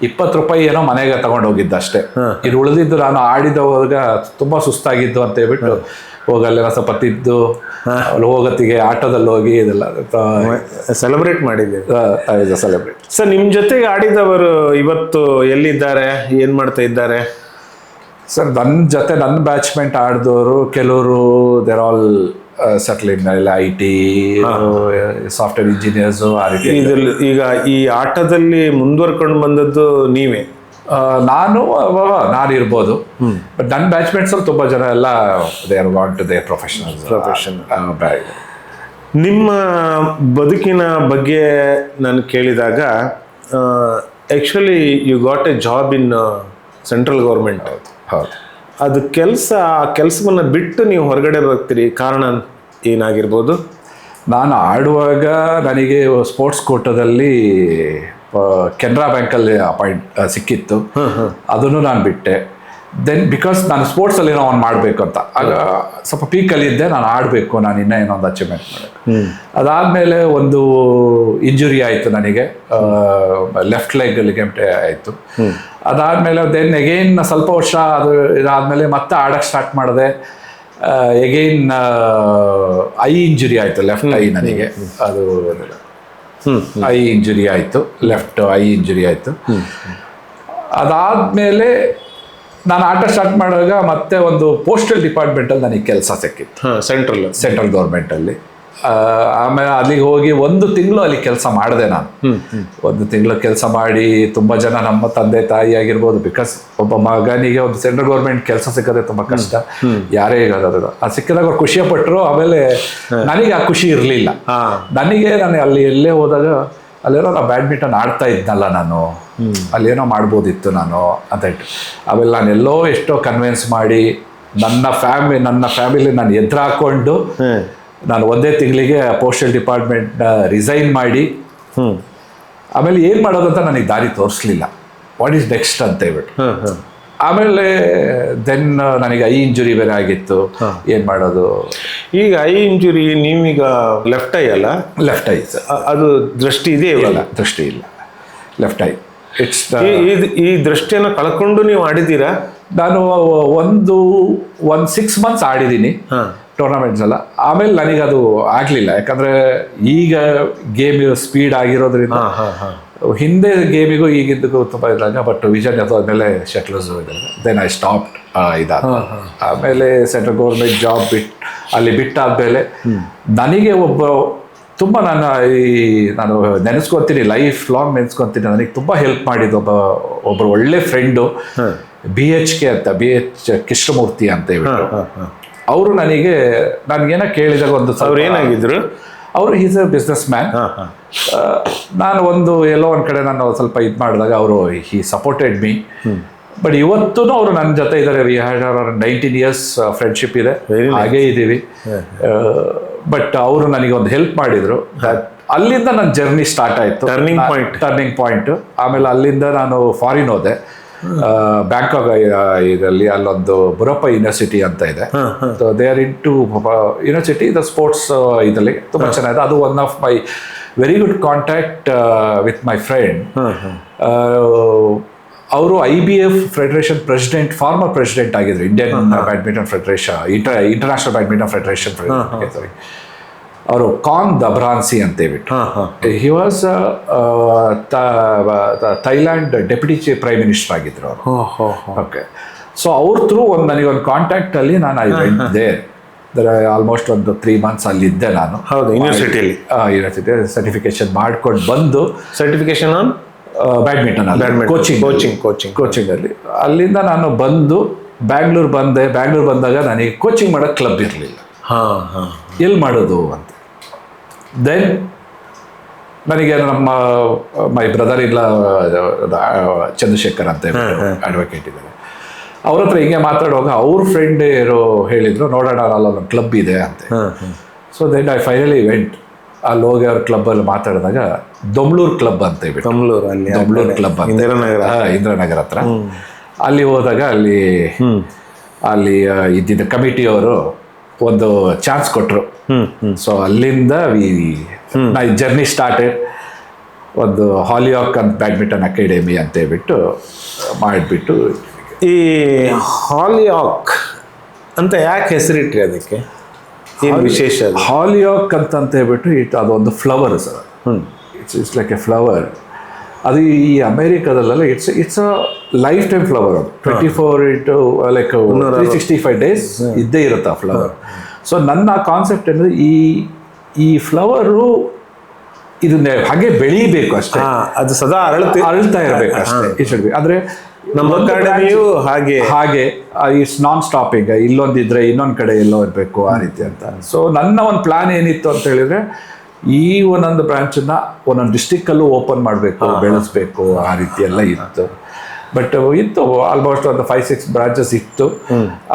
ಇಪ್ಪತ್ತು ರೂಪಾಯಿ ಏನೋ ಮನೆಗೆ ತಗೊಂಡು ಹೋಗಿದ್ದೆ ಅಷ್ಟೇ. ಇದು ಉಳಿದಿದ್ದು ನಾನು ಆಡಿದವಾಗ ತುಂಬ ಸುಸ್ತಾಗಿದ್ದು ಅಂತ ಹೇಳ್ಬಿಟ್ಟು ಹೋಗಿ ಅಲ್ಲೆಲ್ಲ ಸ್ವಲ್ಪ ತಿದ್ದು ಅಲ್ಲಿ ಹೋಗತ್ತಿಗೆ ಆಟೋದಲ್ಲಿ ಹೋಗಿ ಇದೆಲ್ಲ ಸೆಲೆಬ್ರೇಟ್ ಮಾಡಿದ್ದೀವಿ ಸೆಲೆಬ್ರೇಟ್ ಸರ್ ನಿಮ್ಮ ಜೊತೆಗೆ ಆಡಿದವರು ಇವತ್ತು ಎಲ್ಲಿದ್ದಾರೆ? ಏನು ಮಾಡ್ತಾ ಇದ್ದಾರೆ? ಸರ್ ನನ್ನ ಜೊತೆ ನನ್ನ ಬ್ಯಾಚ್ಮೆಂಟ್ ಆಡಿದವರು ಕೆಲವರು ದೇರ್ ಆಲ್ ಇಲ್ಲ ಐ ಟಿ ಸಾಫ್ಟ್ವೇರ್ ಇಂಜಿನಿಯರ್ಸ್ ಆ ರೀತಿ ಇದ್ರಲ್ಲಿ ಈಗ ಈ ಆಟದಲ್ಲಿ ಮುಂದುವರ್ಕೊಂಡು ಬಂದದ್ದು ನೀವೇ? ನಾನು ನಾನು ಇರ್ಬೋದು. ಬಟ್ ನನ್ನ ಬ್ಯಾಚ್ಮೆಂಟ್ಸ್ ಅಲ್ಲಿ ತುಂಬಾ ಜನ ಎಲ್ಲ they are want to they professional Profession. ನಿಮ್ಮ ಬದುಕಿನ ಬಗ್ಗೆ ನಾನು ಕೇಳಿದಾಗ actually you got a job in central government ಹೌದು. ಅದು ಕೆಲಸ ಆ ಕೆಲಸವನ್ನು ಬಿಟ್ಟು ನೀವು ಹೊರಗಡೆ ಬರ್ತೀರಿ ಕಾರಣ ಏನಾಗಿರ್ಬೋದು? ನಾನು ಆಡುವಾಗ ನನಗೆ ಸ್ಪೋರ್ಟ್ಸ್ ಕೋಟದಲ್ಲಿ ಕೆನರಾ ಬ್ಯಾಂಕಲ್ಲಿ ಅಪಾಯಿಂಟ್ ಸಿಕ್ಕಿತ್ತು. ಅದನ್ನು ನಾನು ಬಿಟ್ಟೆ. ದೆನ್ ಬಿಕಾಸ್ ನಾನು ಸ್ಪೋರ್ಟ್ಸಲ್ಲಿ ಏನೋ ಒಂದು ಮಾಡಬೇಕು ಅಂತ ಆಗ ಸ್ವಲ್ಪ ಪೀಕಲ್ಲಿ ಇದ್ದೆ ನಾನು ಆಡಬೇಕು ನಾನು ಇನ್ನೂ ಏನೋ ಒಂದು ಅಚೀವ್ಮೆಂಟ್ ಮಾಡಬೇಕು. ಅದಾದಮೇಲೆ ಒಂದು ಇಂಜುರಿ ಆಯಿತು ನನಗೆ ಲೆಫ್ಟ್ ಲೆಗ್ ಲಿಗೆಂಟೆ ಆಯಿತು. ಅದಾದಮೇಲೆ ದೆನ್ ಎಗೈನ್ ಸ್ವಲ್ಪ ವರ್ಷ ಅದು ಇದಾದಮೇಲೆ ಮತ್ತೆ ಆಡೋಕ್ಕೆ ಸ್ಟಾರ್ಟ್ ಮಾಡಿದೆ. ಎಗೈನ್ ಐ ಇಂಜುರಿ ಆಯಿತು ಲೆಫ್ಟ್ ಐ ನನಗೆ. ಅದು ಐ ಇಂಜುರಿ ಆಯಿತು ಲೆಫ್ಟ್ ಐ ಇಂಜುರಿ ಆಯಿತು. ಅದಾದಮೇಲೆ ನಾನು ಆಟ ಸ್ಟಾರ್ಟ್ ಮಾಡುವಾಗ ಮತ್ತೆ ಒಂದು ಪೋಸ್ಟಲ್ ಡಿಪಾರ್ಟ್ಮೆಂಟಲ್ಲಿ ನನಗೆ ಕೆಲಸ ಸಿಕ್ಕಿತ್ತು. ಸೆಂಟ್ರಲ್ ಸೆಂಟ್ರಲ್ ಗೌರ್ಮೆಂಟಲ್ಲಿ ಆಮೇಲೆ ಅಲ್ಲಿಗೆ ಹೋಗಿ ಒಂದು ತಿಂಗಳು ಅಲ್ಲಿ ಕೆಲಸ ಮಾಡಿದೆ ನಾನು. ಒಂದು ತಿಂಗಳು ಕೆಲಸ ಮಾಡಿ ತುಂಬ ಜನ ನಮ್ಮ ತಂದೆ ತಾಯಿ ಆಗಿರ್ಬೋದು ಬಿಕಾಸ್ ಒಬ್ಬ ಮಗನಿಗೆ ಒಂದು ಸೆಂಟ್ರಲ್ ಗೌರ್ಮೆಂಟ್ ಕೆಲಸ ಸಿಕ್ಕದೆ ತುಂಬ ಕಷ್ಟ. ಯಾರೇ ಇರೋದು ಅದು. ಸಿಕ್ಕಿದಾಗ ಅವ್ರು ಖುಷಿಯ ಪಟ್ಟರು ಆಮೇಲೆ ನನಗೆ ಆ ಖುಷಿ ಇರಲಿಲ್ಲ. ನನಗೆ ನಾನು ಅಲ್ಲಿ ಎಲ್ಲೇ ಹೋದಾಗ ಅಲ್ಲೇನೋ ನಾ ಬ್ಯಾಡ್ಮಿಂಟನ್ ಆಡ್ತಾ ಇದ್ನಲ್ಲ ನಾನು. ಅಲ್ಲೇನೋ ಮಾಡ್ಬೋದಿತ್ತು ನಾನು ಅಂತ ಇಟ್ಟು. ಅವೆಲ್ಲ ನಾನೆಲ್ಲೋ ಎಷ್ಟೋ ಕನ್ವಿನ್ಸ್ ಮಾಡಿ ನನ್ನ ಫ್ಯಾಮಿಲಿ ನನ್ನ ಫ್ಯಾಮಿಲಿ ನಾನು ಎದುರಾಕೊಂಡು ನಾನು ಒಂದೇ ತಿಂಗಳಿಗೆ ಪೋಸ್ಟಲ್ ಡಿಪಾರ್ಟ್ಮೆಂಟ್ನ ರಿಸೈನ್ ಮಾಡಿ ಹ್ಞೂ ಆಮೇಲೆ ಏನು ಮಾಡೋದಂತ ಅಂತ ನನಗೆ ದಾರಿ ತೋರಿಸ್ಲಿಲ್ಲ. ವಾಟ್ ಈಸ್ ನೆಕ್ಸ್ಟ್ ಅಂತ ಹೇಳ್ಬಿಟ್ಟು. ಆಮೇಲೆ ದೆನ್ ನನಗೆ ಐ ಇಂಜುರಿ ಬೇರೆ ಆಗಿತ್ತು. ಏನು ಮಾಡೋದು? ಈಗ ಐ ಇಂಜುರಿ ನೀವೀಗ ಲೆಫ್ಟ್ ಐ ಅಲ್ಲ? ಲೆಫ್ಟ್ ಐ ಅದು ದೃಷ್ಟಿ ಇದೆ ಇಲ್ಲ ಇವಾಗ ದೃಷ್ಟಿ ಇಲ್ಲ. ಲೆಫ್ಟ್ ಐ ಇಟ್ಸ್ ಈ- ದೃಷ್ಟಿಯನ್ನು ಕಳ್ಕೊಂಡು ನೀವು ಆಡಿದ್ದೀರಾ? ನಾನು ಒಂದು ಒಂದು ಸಿಕ್ಸ್ ಮಂತ್ಸ್ ಆಡಿದ್ದೀನಿ ಟೂರ್ನಮೆಂಟ್ಸ್ ಎಲ್ಲ. ಆಮೇಲೆ ನನಗೆ ಅದು ಆಗಲಿಲ್ಲ. ಯಾಕಂದರೆ ಈಗ ಗೇಮ್ ಸ್ಪೀಡ್ ಆಗಿರೋದ್ರಿಂದ ಹಾಂ ಹಾಂ ಹಾಂ. ಹಿಂದೆ ಗೇಮಿಗೂ ಈಗಿದ್ದಕ್ಕೂ ತುಂಬ ಇದ್ದಾಗ ಬಟ್ ವಿಷನ್ ಆದಮೇಲೆ ಶಟ್ಲರ್ಸ್ ಇದಾಗ ದೆನ್ ಐ ಸ್ಟಾಪ್ ಇದಾಗ ಆಮೇಲೆ ಸೆಂಟ್ರಲ್ ಗೌರ್ಮೆಂಟ್ ಜಾಬ್ ಬಿಟ್ಟು ಅಲ್ಲಿ ಬಿಟ್ಟಾದ್ಮೇಲೆ ನನಗೆ ಒಬ್ಬ ತುಂಬ ನಾನು ಈ ನಾನು ನೆನೆಸ್ಕೊತೀನಿ ಲೈಫ್ ಲಾಂಗ್ ನೆನೆಸ್ಕೊತೀನಿ ನನಗೆ ತುಂಬ ಹೆಲ್ಪ್ ಮಾಡಿದ್ದು ಒಬ್ಬ ಒಬ್ಬರು ಒಳ್ಳೆ ಫ್ರೆಂಡು ಬಿ ಎಚ್ ಕೆ ಅಂತ ಬಿ ಎಚ್ ಕೃಷ್ಣಮೂರ್ತಿ ಅಂತ ಹೇಳ್ಬಿಟ್ಟು. ಹಾಂ ಹಾಂ ಅವರು ನನಗೆ ನನಗೇನೋ ಕೇಳಿದಾಗ ಒಂದು ಸಾವಿರ ಏನಾಗಿದ್ರು? ಅವರು ಈಸ್ ಎ ಬಿಸ್ನೆಸ್ ಮ್ಯಾನ್ ನಾನು ಒಂದು ಎಲ್ಲೋ ಒಂದು ಕಡೆ ನಾನು ಸ್ವಲ್ಪ ಇದು ಮಾಡಿದಾಗ ಅವರು ಹಿ ಸಪೋರ್ಟೆಡ್ ಮೀ ಬಟ್ ಇವತ್ತೂ ಅವರು ನನ್ನ ಜೊತೆ ಇದ್ದಾರೆ we had our nineteen years friendship ಇದೆ. ಹಾಗೇ ಇದ್ದೀವಿ. ಬಟ್ ಅವರು ನನಗೆ ಒಂದು ಹೆಲ್ಪ್ ಮಾಡಿದರು. ಅಲ್ಲಿಂದ ನನ್ನ ಜರ್ನಿ ಸ್ಟಾರ್ಟ್ ಆಯಿತು. ಟರ್ನಿಂಗ್ ಪಾಯಿಂಟ್ ಟರ್ನಿಂಗ್ ಪಾಯಿಂಟ್ ಆಮೇಲೆ ಅಲ್ಲಿಂದ ನಾನು ಫಾರಿನ್ ಹೋದೆ. ಬ್ಯಾಂಕಾಕ್ ಇದರಲ್ಲಿ ಅಲ್ಲೊಂದು ಬುರಪ್ಪ ಯೂನಿವರ್ಸಿಟಿ ಅಂತ ಇದೆ. They are in to university the sports ಇದರಲ್ಲಿ ತುಂಬ ಚೆನ್ನಾಗಿದೆ. ಅದು one of my very good contact with my friend ಅವರು I B F federation president former president ಆಗಿದ್ರು Indian badminton federation inter international badminton federation sorry ಅವರು ಕಾನ್ Dabbaransi ಅಂತ ಹೇಳ್ಬಿಟ್ಟು. ಹಾ was Thailand deputy prime minister ಆಗಿದ್ರು ಅವರು. ಓಕೆ ಸೊ ಅವ್ರ through ಒಂದು ನನಗೊಂದು ಕಾಂಟ್ಯಾಕ್ಟಲ್ಲಿ ನಾನು ಐ ಇದ್ದೆ. ಅಂದರೆ ದರ್ ಆಲ್ಮೋಸ್ಟ್ ಒಂದು ತ್ರೀ ಮಂತ್ಸ್ ಅಲ್ಲಿ ಇದ್ದೆ ನಾನು. ಹೌದು ಯೂನಿವರ್ಸಿಟಿಯಲ್ಲಿ ಯೂನಿವರ್ಸಿಟಿ ಸರ್ಟಿಫಿಕೇಶನ್ ಮಾಡ್ಕೊಂಡು ಬಂದು certification on badminton coaching coaching. Coaching ಅಲ್ಲಿ. ಅಲ್ಲಿಂದ ನಾನು ಬಂದು ಬ್ಯಾಂಗ್ಳೂರ್ ಬಂದೆ. ಬ್ಯಾಂಗ್ಳೂರ್ ಬಂದಾಗ ನನಗೆ ಕೋಚಿಂಗ್ ಮಾಡೋಕ್ಕೆ ಕ್ಲಬ್ ಇರಲಿಲ್ಲ. ಹಾಂ ಹಾಂ. ಎಲ್ಲಿ ಮಾಡೋದು ಅಂತ. ದೆನ್ ನನಗೆ ನಮ್ಮ ಮೈ ಬ್ರದರ್ ಇಲ್ಲ ಚಂದ್ರಶೇಖರ್ ಅಂತ ಅಡ್ವೊಕೇಟ್ ಇದ್ದಾರೆ. ಅವ್ರ ಹತ್ರ ಹಿಂಗೆ ಮಾತಾಡುವಾಗ ಅವ್ರ ಫ್ರೆಂಡ್ ಯಾರೋ ಹೇಳಿದ್ರು ನೋಡೋಣ ಅಲ್ಲೊಂದು ಕ್ಲಬ್ ಇದೆ ಅಂತ so then I finally event ಅಲ್ಲಿ ಹೋಗಿ ಅವ್ರ ಕ್ಲಬ್ಬಲ್ಲಿ ಮಾತಾಡಿದಾಗ ದೊಮ್ಳೂರು ಕ್ಲಬ್ ಅಂತ ಹೇಳಿ ಅಲ್ಲಿ ದೊಮ್ಳೂರ್ ಕ್ಲಬ್ ಅಂತ. ಇಂದಿರಾನಗರ. ಇಂದಿರಾನಗರ ಹತ್ರ. ಅಲ್ಲಿ ಹೋದಾಗ ಅಲ್ಲಿ ಅಲ್ಲಿ ಇದ್ದಿದ್ದ ಕಮಿಟಿಯವರು ಒಂದು ಚಾನ್ಸ್ ಕೊಟ್ಟರು ಸೊ ಅಲ್ಲಿಂದ ವಿ ನೈ ಜರ್ನಿ ಸ್ಟಾರ್ಟೆಡ್ ಒಂದು ಹಾಲಿಯಾಕ್ ಅಂತ ಬ್ಯಾಡ್ಮಿಂಟನ್ ಅಕಾಡೆಮಿ ಅಂತ ಹೇಳ್ಬಿಟ್ಟು ಮಾಡಿಬಿಟ್ಟು ಈ ಹಾಲಿಯಾಕ್ ಅಂತ ಯಾಕೆ ಹೆಸರಿಟ್ರಿ ಅದಕ್ಕೆ? ಏನು ವಿಶೇಷ ಹಾಲಿಯಾಕ್ ಅಂತ ಹೇಳ್ಬಿಟ್ಟು ಇಟ್ ಅದೊಂದು flower sir. It's it's like a flower ಅದು ಈ ಅಮೇರಿಕಾದಲ್ಲೆಲ್ಲ it's it's a life time flower twenty four into like three sixty five days ಇದ್ದೇ ಇರುತ್ತೆ ಆ ಫ್ಲವರ್ ಸೊ ನನ್ನ ಕಾನ್ಸೆಪ್ಟ್ ಅಂದರೆ ಈ ಈ ಫ್ಲವರು ಇದನ್ನ ಹಾಗೆ ಬೆಳೀಬೇಕು ಅಷ್ಟೇ. ಅದು ಸದಾ ಅರಳುತ್ತೆ. ಅರಳ್ತಾ ಇರಬೇಕು ಅಷ್ಟೇ. ಇಟ್ ಆದರೆ ನಮ್ಮ ಅಕಾಡೆಮಿಯು ಹಾಗೆ. ಹಾಗೆ ಇಟ್ಸ್ ನಾನ್ ಸ್ಟಾಪಿಂಗ್ ಇಲ್ಲೊಂದಿದ್ರೆ ಇನ್ನೊಂದು ಕಡೆ ಎಲ್ಲೋ ಇರಬೇಕು ಆ ರೀತಿ ಅಂತ. ಸೊ ನನ್ನ ಒಂದು ಪ್ಲಾನ್ ಏನಿತ್ತು ಅಂತ ಹೇಳಿದ್ರೆ ಈ ಒಂದೊಂದು ಬ್ರಾಂಚನ್ನ ಒಂದೊಂದು ಡಿಸ್ಟಿಕ್ಕಲ್ಲೂ ಓಪನ್ ಮಾಡಬೇಕು ಬೆಳೆಸಬೇಕು ಆ ರೀತಿ ಎಲ್ಲ ಇತ್ತು. ಬಟ್ ಇತ್ತು ಆಲ್ಮೋಸ್ಟ್ ಒಂದು ಫೈವ್ ಸಿಕ್ಸ್ ಬ್ರಾಂಚಸ್ ಇತ್ತು.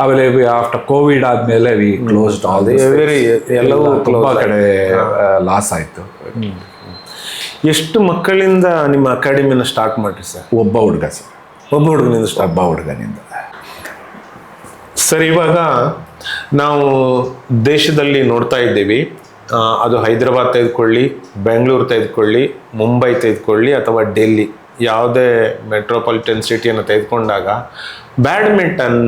ಆಮೇಲೆ ಆಫ್ಟರ್ ಕೋವಿಡ್ ಆದಮೇಲೆ ವಿ ಕ್ಲೋಸ್ಡ್ ಆಲ್ ವೆರಿ ಎಲ್ಲವೂ ತುಂಬ ಕಡೆ ಲಾಸ್ ಆಯಿತು. ಎಷ್ಟು ಮಕ್ಕಳಿಂದ ನಿಮ್ಮ ಅಕಾಡೆಮಿನ ಸ್ಟಾರ್ಟ್ ಮಾಡಿರಿ ಸರ್? ಒಬ್ಬ ಹುಡುಗ ಸರ್. ಒಬ್ಬ ಹುಡುಗನಿಂದ ಸ್ಟಾರ್ಟ್ ಒಬ್ಬ ಹುಡುಗನಿಂದ. ಸರ್ ಇವಾಗ ನಾವು ದೇಶದಲ್ಲಿ ನೋಡ್ತಾ ಇದ್ದೀವಿ. ಅದು ಹೈದರಾಬಾದ್ ತೆಗೆದುಕೊಳ್ಳಿ, ಬೆಂಗಳೂರು ತೆಗೆದುಕೊಳ್ಳಿ, ಮುಂಬೈ ತೆಗೆದುಕೊಳ್ಳಿ ಅಥವಾ ಡೆಲ್ಲಿ, ಯಾವುದೇ ಮೆಟ್ರೋಪಾಲಿಟನ್ ಸಿಟಿಯನ್ನು ತೆಗೆದುಕೊಂಡಾಗ ಬ್ಯಾಡ್ಮಿಂಟನ್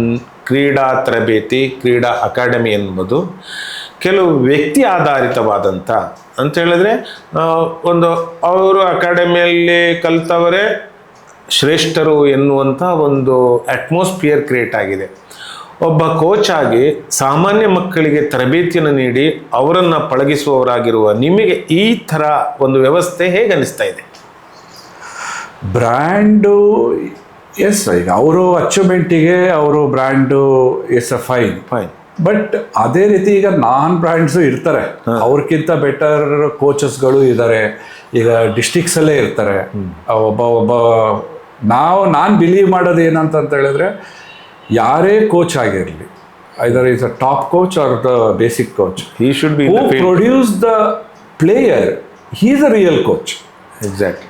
ಕ್ರೀಡಾ ತರಬೇತಿ, ಕ್ರೀಡಾ ಅಕಾಡೆಮಿ ಎಂಬುದು ಕೆಲವು ವ್ಯಕ್ತಿ ಆಧಾರಿತವಾದಂಥ ಅಂತ ಹೇಳಿದ್ರೆ ಒಂದು ಅವರು ಅಕಾಡೆಮಿಯಲ್ಲಿ ಕಲಿತವರೇ ಶ್ರೇಷ್ಠರು ಎನ್ನುವಂಥ ಒಂದು ಅಟ್ಮಾಸ್ಫಿಯರ್ ಕ್ರಿಯೇಟ್ ಆಗಿದೆ. ಒಬ್ಬ ಕೋಚ್ ಆಗಿ ಸಾಮಾನ್ಯ ಮಕ್ಕಳಿಗೆ ತರಬೇತಿಯನ್ನು ನೀಡಿ ಅವರನ್ನು ಪಳಗಿಸುವವರಾಗಿರುವ ನಿಮಗೆ ಈ ಥರ ಒಂದು ವ್ಯವಸ್ಥೆ ಹೇಗೆ ಅನಿಸ್ತಾ ಇದೆ? ಬ್ರ್ಯಾಂಡು ಎಸ್ ಈಗ ಅವರು ಅಚೀವ್ಮೆಂಟಿಗೆ ಅವರು brand is a fine. Fine. But ಅದೇ ರೀತಿ ಈಗ ನಾನ್ ಬ್ರ್ಯಾಂಡ್ಸು ಇರ್ತಾರೆ. ಅವ್ರಿಗಿಂತ ಬೆಟರ್ ಕೋಚಸ್ಗಳು ಇದ್ದಾರೆ ಈಗ ಡಿಸ್ಟಿಕ್ಸಲ್ಲೇ ಇರ್ತಾರೆ. ಒಬ್ಬ ಒಬ್ಬ ನಾವು ನಾನು ಬಿಲೀವ್ ಮಾಡೋದು ಏನಂತ ಅಂತ ಹೇಳಿದ್ರೆ ಯಾರೇ ಕೋಚ್ ಆಗಿರಲಿ either is a top coach or the basic coach he should be who produce the player he's a real coach exactly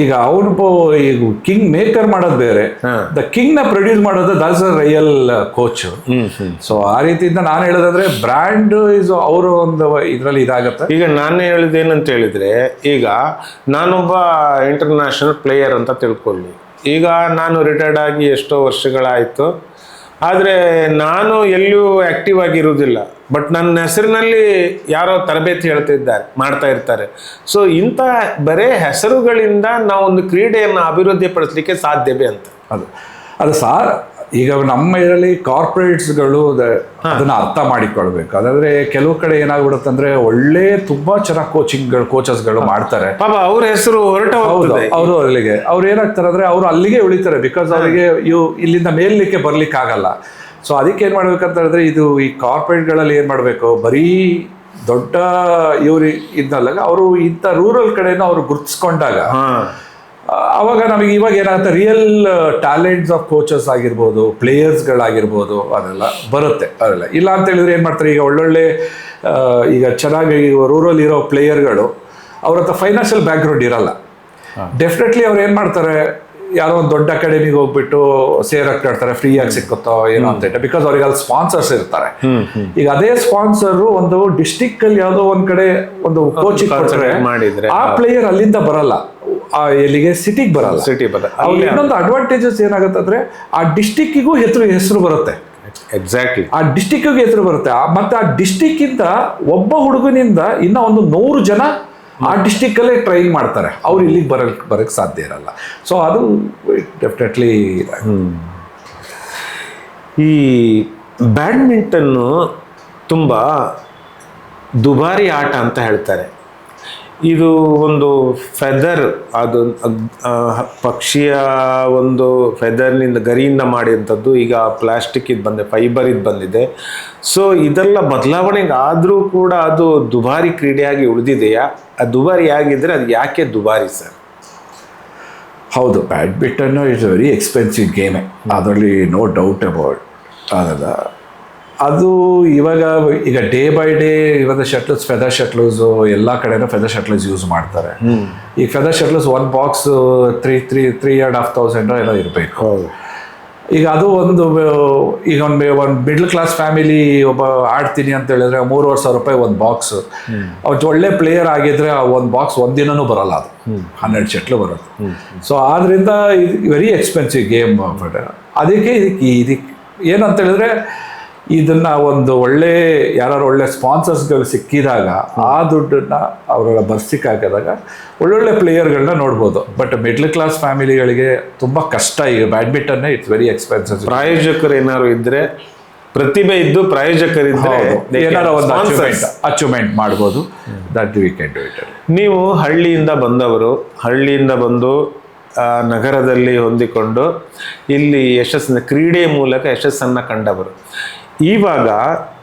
ಈಗ ಅವನು ಈಗ ಕಿಂಗ್ ಮೇಕರ್ ಮಾಡೋದು ಬೇರೆ ಹಾ. ದ ಕಿಂಗ್ನ ಪ್ರೊಡ್ಯೂಸ್ ಮಾಡೋದು that's a real coach so ಆ ರೀತಿಯಿಂದ ನಾನು ಹೇಳೋದಾದ್ರೆ ಬ್ರ್ಯಾಂಡ್ ಇಸ್ ಅವರ ಒಂದು ಇದರಲ್ಲಿ ಇದಾಗುತ್ತೆ. ಈಗ ನಾನು ಹೇಳಿದ್ದೇನಂತ ಹೇಳಿದ್ರೆ ಈಗ ನಾನೊಬ್ಬ ಇಂಟರ್ನ್ಯಾಷನಲ್ ಪ್ಲೇಯರ್ ಅಂತ ತಿಳ್ಕೊಳ್ಳಿ. ಈಗ ನಾನು ರಿಟೈರ್ಡ್ ಆಗಿ ಎಷ್ಟೋ ವರ್ಷಗಳಾಯಿತು. ಆದರೆ ನಾನು ಎಲ್ಲೂ ಆ್ಯಕ್ಟಿವ್ ಆಗಿರುವುದಿಲ್ಲ. ಬಟ್ ನನ್ನ ಹೆಸರಿನಲ್ಲಿ ಯಾರೋ ತರಬೇತಿ ಹೇಳ್ತಿದ್ದಾರೆ, ಮಾಡ್ತಾ ಇರ್ತಾರೆ. ಸೊ ಇಂಥ ಬರೇ ಹೆಸರುಗಳಿಂದ ನಾವೊಂದು ಕ್ರೀಡೆಯನ್ನು ಅಭಿವೃದ್ಧಿಪಡಿಸಲಿಕ್ಕೆ ಸಾಧ್ಯವೇ ಅಂತ. ಅದು. ಅದು ಸಾ ಈಗ ನಮ್ಮ ಇದರಲ್ಲಿ ಕಾರ್ಪೊರೇಟ್ಸ್ಗಳು ಅದನ್ನ ಅರ್ಥ ಮಾಡಿಕೊಳ್ಬೇಕು. ಅದಾದ್ರೆ ಕೆಲವು ಕಡೆ ಏನಾಗ್ಬಿಡುತ್ತಂದ್ರೆ ಒಳ್ಳೆ ತುಂಬಾ ಚೆನ್ನಾಗಿ ಕೋಚಿಂಗ್ಗಳು ಕೋಚಸ್ಗಳು ಮಾಡ್ತಾರೆ. ಅವ್ರ ಹೆಸರು ಹೊರಟ ಅವರು ಅಲ್ಲಿಗೆ. ಅವ್ರು ಏನಾಗ್ತಾರೆ ಅಂದ್ರೆ ಅವರು ಅಲ್ಲಿಗೆ ಉಳಿತಾರೆ ಬಿಕಾಸ್ ಅವರಿಗೆ ಇವು ಇಲ್ಲಿಂದ ಮೇಲ್ಲಿಕ್ಕೆ ಬರ್ಲಿಕ್ಕೆ ಆಗಲ್ಲ ಸೊ ಅದಕ್ಕೆ ಏನ್ ಮಾಡ್ಬೇಕಂತ ಹೇಳಿದ್ರೆ ಇದು ಈ ಕಾರ್ಪೊರೇಟ್ಗಳಲ್ಲಿ ಏನ್ ಮಾಡ್ಬೇಕು? ಬರೀ ದೊಡ್ಡ ಇವ್ರಿ ಇದ್ದಲ್ಲ ಅವರು ಇಂಥ ರೂರಲ್ ಕಡೆಯನ್ನು ಅವರು ಗುರ್ತಿಸ್ಕೊಂಡಾಗ ಅವಾಗ ನಮಗೆ ಇವಾಗ ಏನಾಗುತ್ತೆ ರಿಯಲ್ ಟ್ಯಾಲೆಂಟ್ಸ್ ಆಫ್ ಕೋಚಸ್ ಆಗಿರ್ಬೋದು ಪ್ಲೇಯರ್ಸ್ಗಳಾಗಿರ್ಬೋದು ಅದೆಲ್ಲ ಬರುತ್ತೆ ಅದೆಲ್ಲ ಇಲ್ಲ ಅಂತ ಹೇಳಿದ್ರೆ ಏನು ಮಾಡ್ತಾರೆ ಈಗ ಒಳ್ಳೊಳ್ಳೆ ಈಗ ಚೆನ್ನಾಗಿ ರೂರಲ್ ಇರೋ ಪ್ಲೇಯರ್ಗಳು ಅವ್ರ ಹತ್ರ ಫೈನಾನ್ಷಿಯಲ್ ಬ್ಯಾಕ್ಗ್ರೌಂಡ್ ಇರಲ್ಲ. ಡೆಫಿನೆಟ್ಲಿ ಅವ್ರು ಏನು ಮಾಡ್ತಾರೆ ಯಾರೋ ಒಂದು ದೊಡ್ಡ ಅಕಾಡೆಮಿಗೆ ಹೋಗ್ಬಿಟ್ಟು ಸೇರಕ್ಕೆ ಹೇಳ್ತಾರೆ ಫ್ರೀ ಆಗಿ ಸಿಕ್ಕುತ್ತೋ ಏನೋ ಅಂತ ಹೇಳಿ ಬಿಕಾಸ್ ಅವ್ರಿಗೆ ಅಲ್ಲಿ ಸ್ಪಾನ್ಸರ್ಸ್ ಇರ್ತಾರೆ. ಈಗ ಅದೇ ಸ್ಪಾನ್ಸರ್ ಒಂದು ಡಿಸ್ಟಿಕ್ ಅಲ್ಲಿ ಯಾವುದೋ ಒಂದ್ ಕಡೆ ಒಂದು ಕೋಚಿಂಗ್ ಕೊಟ್ಟರೆ ಆ ಪ್ಲೇಯರ್ ಅಲ್ಲಿಂದ ಬರಲ್ಲ. ಆ ಎಲ್ಲಿಗೆ? ಸಿಟಿಗೆ ಬರಲ್ಲ. ಸಿಟಿ ಬರಲ್ಲ. ಅವ್ರಿಗೆ ಇನ್ನೊಂದು ಅಡ್ವಾಂಟೇಜಸ್ ಏನಾಗುತ್ತೆ ಅಂದ್ರೆ ಆ ಡಿಸ್ಟಿಕ್ಕಿಗೂ ಹೆಸರು ಹೆಸರು ಬರುತ್ತೆ. ಎಕ್ಸಾಕ್ಟ್ಲಿ ಆ ಡಿಸ್ಟಿಕ್ಗೆ ಹೆಸರು ಬರುತ್ತೆ. ಆ- ಮತ್ತೆ ಆ ಡಿಸ್ಟಿಕ್ ಇಂದ ಒಬ್ಬ ಹುಡುಗನಿಂದ ಇನ್ನ ಒಂದು ನೂರು ಜನ ಆ ಡಿಸ್ಟಿಕ್ ಅಲ್ಲೇ ಟ್ರೈನ್ ಮಾಡ್ತಾರೆ. ಅವ್ರು ಇಲ್ಲಿಗೆ ಬರೋಕ್ಕೆ ಬರೋಕ್ಕೆ ಸಾಧ್ಯ ಇರಲ್ಲ. ಸೊ ಅದು ಡೆಫಿನೆಟ್ಲಿ ಈ ಬ್ಯಾಡ್ಮಿಂಟನ್ನು ತುಂಬ ದುಬಾರಿ ಆಟ ಅಂತ ಹೇಳ್ತಾರೆ. ಇದು ಒಂದು ಫೆದರ್ ಅದು ಪಕ್ಷಿಯ ಒಂದು ಫೆದರ್ನಿಂದ ಗರಿಯಿಂದ ಮಾಡಿದಂಥದ್ದು. ಈಗ ಪ್ಲಾಸ್ಟಿಕ್ ಇದು ಬಂದಿದೆ ಫೈಬರ್ ಇದು ಬಂದಿದೆ. ಸೊ ಇದೆಲ್ಲ ಬದಲಾವಣೆಗೆ ಆದರೂ ಕೂಡ ಅದು ದುಬಾರಿ ಕ್ರೀಡೆಯಾಗಿ ಉಳಿದಿದೆಯಾ? ಆ ದುಬಾರಿ ಆಗಿದ್ದರೆ ಅದು ಯಾಕೆ ದುಬಾರಿ, ಸರ್? ಹೌದು, ಬ್ಯಾಡ್ಮಿಂಟನ್ನು ಇಸ್ ವೆರಿ ಎಕ್ಸ್ಪೆನ್ಸಿವ್ ಗೇಮೇ ಅದರಲ್ಲಿ ನೋ ಡೌಟ್ ಅಬೌಟ್ ಅದಲ್ಲ ಅದು ಇವಾಗ ಈಗ ಡೇ ಬೈ ಡೇ ಇವಾಗ ಶಟ್ಲ್ಸ್ ಫೆದರ್ ಶಟ್ಲೂಸು ಎಲ್ಲ ಕಡೆನೂ ಫೆದರ್ ಶಟ್ಲಸ್ ಯೂಸ್ ಮಾಡ್ತಾರೆ. ಈ feather shuttles one box three three three and half thousand ಏನೋ ಇರಬೇಕು. ಈಗ ಅದು ಒಂದು ಈಗ ಒಂದು ಒಂದು ಮಿಡ್ಲ್ ಕ್ಲಾಸ್ ಫ್ಯಾಮಿಲಿ ಒಬ್ಬ ಆಡ್ತೀನಿ ಅಂತ ಹೇಳಿದ್ರೆ ಮೂರುವರೆ ಸಾವಿರ ರೂಪಾಯಿ ಒಂದು ಬಾಕ್ಸ್ ಅವ್ರು ಒಳ್ಳೆ ಪ್ಲೇಯರ್ ಆಗಿದ್ರೆ ಆ ಒಂದು ಬಾಕ್ಸ್ ಒಂದಿನೂ ಬರಲ್ಲ ಅದು. ಹನ್ನೆರಡು ಶಟ್ಲು ಬರೋದು. ಸೊ ಆದ್ರಿಂದ ಇದು ವೆರಿ ಎಕ್ಸ್ಪೆನ್ಸಿವ್ ಗೇಮ್ ಅದಕ್ಕೆ ಇದಕ್ಕೆ ಇದಕ್ಕೆ ಏನಂತ ಹೇಳಿದ್ರೆ ಇದನ್ನ ಒಂದು ಒಳ್ಳೆ ಯಾರು ಒಳ್ಳೆ ಸ್ಪಾನ್ಸರ್ಸ್ಗಳು ಸಿಕ್ಕಿದಾಗ ಆ ದುಡ್ಡನ್ನ ಅವರ ಹಾಕಿದಾಗ ಒಳ್ಳೊಳ್ಳೆ ಪ್ಲೇಯರ್ಗಳನ್ನ ನೋಡ್ಬೋದು. ಬಟ್ ಮಿಡ್ಲ್ ಕ್ಲಾಸ್ ಫ್ಯಾಮಿಲಿಗಳಿಗೆ ತುಂಬ ಕಷ್ಟ. ಈಗ ಬ್ಯಾಡ್ಮಿಂಟನ್ನೇ ಇಟ್ಸ್ ವೆರಿ ಎಕ್ಸ್ಪೆನ್ಸಿವ್ ಪ್ರಾಯೋಜಕರು ಏನಾದ್ರು ಇದ್ದರೆ ಪ್ರತಿಭೆ ಇದ್ದು ಪ್ರಾಯೋಜಕರಿದ್ದರೆ ಒಂದು. ಅಚೀವ್ಮೆಂಟ್ ಅಚೀವ್ಮೆಂಟ್ ಮಾಡ್ಬೋದು. That we can do it ನೀವು ಹಳ್ಳಿಯಿಂದ ಬಂದವರು ಹಳ್ಳಿಯಿಂದ ಬಂದು ನಗರದಲ್ಲಿ ಹೊಂದಿಕೊಂಡು ಇಲ್ಲಿ ಯಶಸ್ಸಿನ ಕ್ರೀಡೆ ಮೂಲಕ ಯಶಸ್ಸನ್ನು ಕಂಡವರು. ಇವಾಗ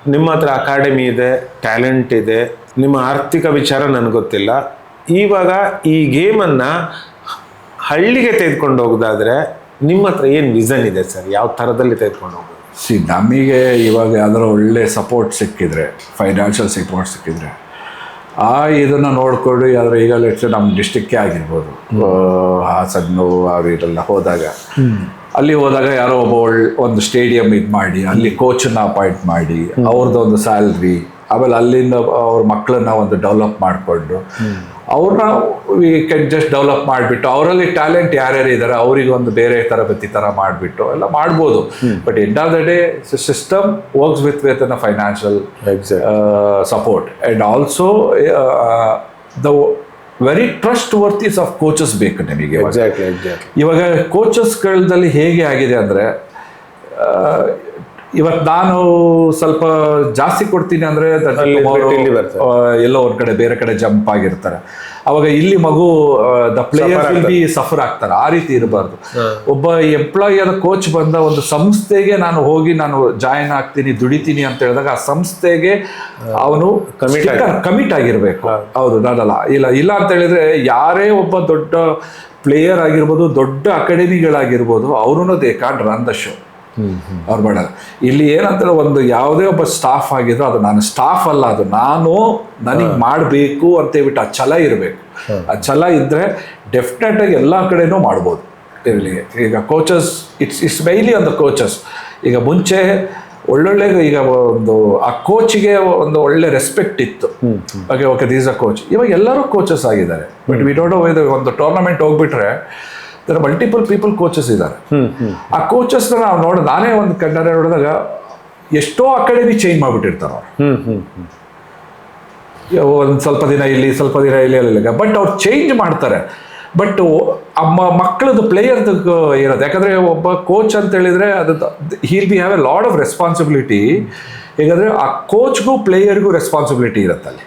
ನಿಮ್ಮ ಹತ್ರ ಅಕಾಡೆಮಿ ಇದೆ ಟ್ಯಾಲೆಂಟ್ ಇದೆ ನಿಮ್ಮ ಆರ್ಥಿಕ ವಿಚಾರ ನನಗೆ ಗೊತ್ತಿಲ್ಲ. ಇವಾಗ ಈ ಗೇಮನ್ನು ಹಳ್ಳಿಗೆ ತೆಗೆದುಕೊಂಡು ಹೋಗೋದಾದ್ರೆ ನಿಮ್ಮ ಹತ್ರ ಏನು ವಿಸನ್ ಇದೆ ಸರ್? ಯಾವ ಥರದಲ್ಲಿ ತೆಗೆದುಕೊಂಡು ಹೋಗೋದು? ಸಿ ನಮಗೆ ಇವಾಗ ಯಾವ್ದಾರ ಒಳ್ಳೆ ಸಪೋರ್ಟ್ ಸಿಕ್ಕಿದ್ರೆ ಫೈನಾನ್ಷಿಯಲ್ ಸಪೋರ್ಟ್ ಸಿಕ್ಕಿದ್ರೆ ಆ ಇದನ್ನು ನೋಡಿಕೊಂಡು ಯಾವ್ದಾರ ಈಗ ಲೆಟ್ಸ್ ನಮ್ಮ ಡಿಸ್ಟಿಕ್ಕೇ ಆಗಿರ್ಬೋದು ಹಾಸನ್ನು ಆ ಇದೆಲ್ಲ ಹೋದಾಗ ಅಲ್ಲಿ ಹೋದಾಗ ಯಾರೋ ಒಬ್ಬ ಒಳ್ಳೆ ಒಂದು ಸ್ಟೇಡಿಯಂ ಇದು ಮಾಡಿ ಅಲ್ಲಿ ಕೋಚನ್ನ ಅಪಾಯಿಂಟ್ ಮಾಡಿ ಅವ್ರದ್ದು ಒಂದು ಸ್ಯಾಲ್ರಿ ಆಮೇಲೆ ಅಲ್ಲಿಂದ ಅವ್ರ ಮಕ್ಕಳನ್ನ ಒಂದು ಡೆವಲಪ್ ಮಾಡಿಕೊಂಡು ಅವ್ರನ್ನ ವಿ ಕೆನ್ ಜಸ್ಟ್ ಡೆವಲಪ್ ಮಾಡಿಬಿಟ್ಟು ಅವರಲ್ಲಿ ಟ್ಯಾಲೆಂಟ್ ಯಾರ್ಯಾರು ಇದ್ದಾರೆ ಅವ್ರಿಗೆ ಒಂದು ಬೇರೆ ತರಬೇತಿ ಥರ ಮಾಡಿಬಿಟ್ಟು ಎಲ್ಲ ಮಾಡ್ಬೋದು. But end of the day system works with with a financial support and also the very trustworthiness of coaches ಬೇಕು ನಿಮಗೆ ಇವಾಗ. ಕೋಚಸ್ಗಳಲ್ಲಿ ಹೇಗೆ ಆಗಿದೆ ಅಂದರೆ ಇವತ್ತು ನಾನು ಸ್ವಲ್ಪ ಜಾಸ್ತಿ ಕೊಡ್ತೀನಿ ಅಂದ್ರೆ ಎಲ್ಲೋ ಒಂದ್ ಕಡೆ ಬೇರೆ ಕಡೆ ಜಂಪ್ ಆಗಿರ್ತಾರೆ. ಅವಾಗ ಇಲ್ಲಿ ಮಗು the player will be suffer ಆಗ್ತಾರೆ. ಆ ರೀತಿ ಇರಬಾರ್ದು. ಒಬ್ಬ ಎಂಪ್ಲಾಯಿ ಆದ ಕೋಚ್ ಬಂದ ಒಂದು ಸಂಸ್ಥೆಗೆ ನಾನು ಹೋಗಿ ನಾನು ಜಾಯಿನ್ ಆಗ್ತೀನಿ ದುಡಿತೀನಿ ಅಂತ ಹೇಳಿದಾಗ ಆ ಸಂಸ್ಥೆಗೆ ಅವನು Commit ಕಮಿಟ್ ಆಗಿರ್ಬೇಕು. ಹೌದು ನಾನಲ್ಲ. ಇಲ್ಲ ಇಲ್ಲ ಅಂತ ಹೇಳಿದ್ರೆ ಯಾರೇ ಒಬ್ಬ ದೊಡ್ಡ ಪ್ಲೇಯರ್ ಆಗಿರ್ಬೋದು ದೊಡ್ಡ ಅಕಾಡೆಮಿಗಳಾಗಿರ್ಬೋದು ಅವರು they can't run the show ಅವ್ರು ಬೇಡ ಇಲ್ಲಿ ಏನಂತಾರೆ ಒಂದು ಯಾವುದೇ ಒಬ್ಬ ಸ್ಟಾಫ್ ಆಗಿದ್ರು ಅದು ನಾನು ಸ್ಟಾಫ್ ಅಲ್ಲ ಅದು ನಾನು ನನಗೆ ಮಾಡಬೇಕು ಅಂತ ಹೇಳ್ಬಿಟ್ಟು ಆ ಛಲ ಇರಬೇಕು. ಆ ಛಲ ಇದ್ರೆ ಡೆಫಿನೆಟ್ ಆಗಿ ಎಲ್ಲ ಕಡೆನೂ ಮಾಡ್ಬೋದು. ಇರಲಿಗೆ ಈಗ coaches it's it's mainly on the coaches ಈಗ ಮುಂಚೆ ಒಳ್ಳೊಳ್ಳೆ ಈಗ ಒಂದು ಆ ಕೋಚಿಗೆ ಒಂದು ಒಳ್ಳೆ ರೆಸ್ಪೆಕ್ಟ್ ಇತ್ತು. Okay okay these a coach ಇವಾಗ ಎಲ್ಲರೂ ಕೋಚಸ್ ಆಗಿದ್ದಾರೆ. ಬಟ್ ವಿ ಡೋಂಟ್ ಇದು ಒಂದು ಟೂರ್ನಮೆಂಟ್ ಹೋಗ್ಬಿಟ್ರೆ ದರ್ ಮಲ್ಟಿಪಲ್ ಪೀಪಲ್ ಕೋಚಸ್ ಇದ್ದಾರೆ. ಆ ಕೋಚಸ್ನ ನಾವು ನೋಡ, ನಾನೇ ಒಂದು ಕನ್ನಡ ನೋಡಿದಾಗ ಎಷ್ಟೋ ಅಕಾಡೆಮಿ ಚೇಂಜ್ ಮಾಡಿಬಿಟ್ಟಿರ್ತಾರೆ ಅವ್ರು. ಒಂದು ಸ್ವಲ್ಪ ದಿನ ಇಲ್ಲಿ, ಸ್ವಲ್ಪ ದಿನ ಇಲ್ಲಿ ಅಲ್ಲಿ ಬಟ್ ಅವ್ರು ಚೇಂಜ್ ಮಾಡ್ತಾರೆ. ಬಟ್ ಅಮ್ಮ ಮಕ್ಳದ್ದು ಪ್ಲೇಯರ್ದು ಇರೋದು. ಯಾಕಂದ್ರೆ ಒಬ್ಬ ಕೋಚ್ ಅಂತ ಹೇಳಿದ್ರೆ ಅದು he'll be have a lot of responsibility ಹೇಗಂದ್ರೆ ಆ ಕೋಚ್ಗೂ ಪ್ಲೇಯರ್ಗೂ ರೆಸ್ಪಾನ್ಸಿಬಿಲಿಟಿ ಇರುತ್ತೆ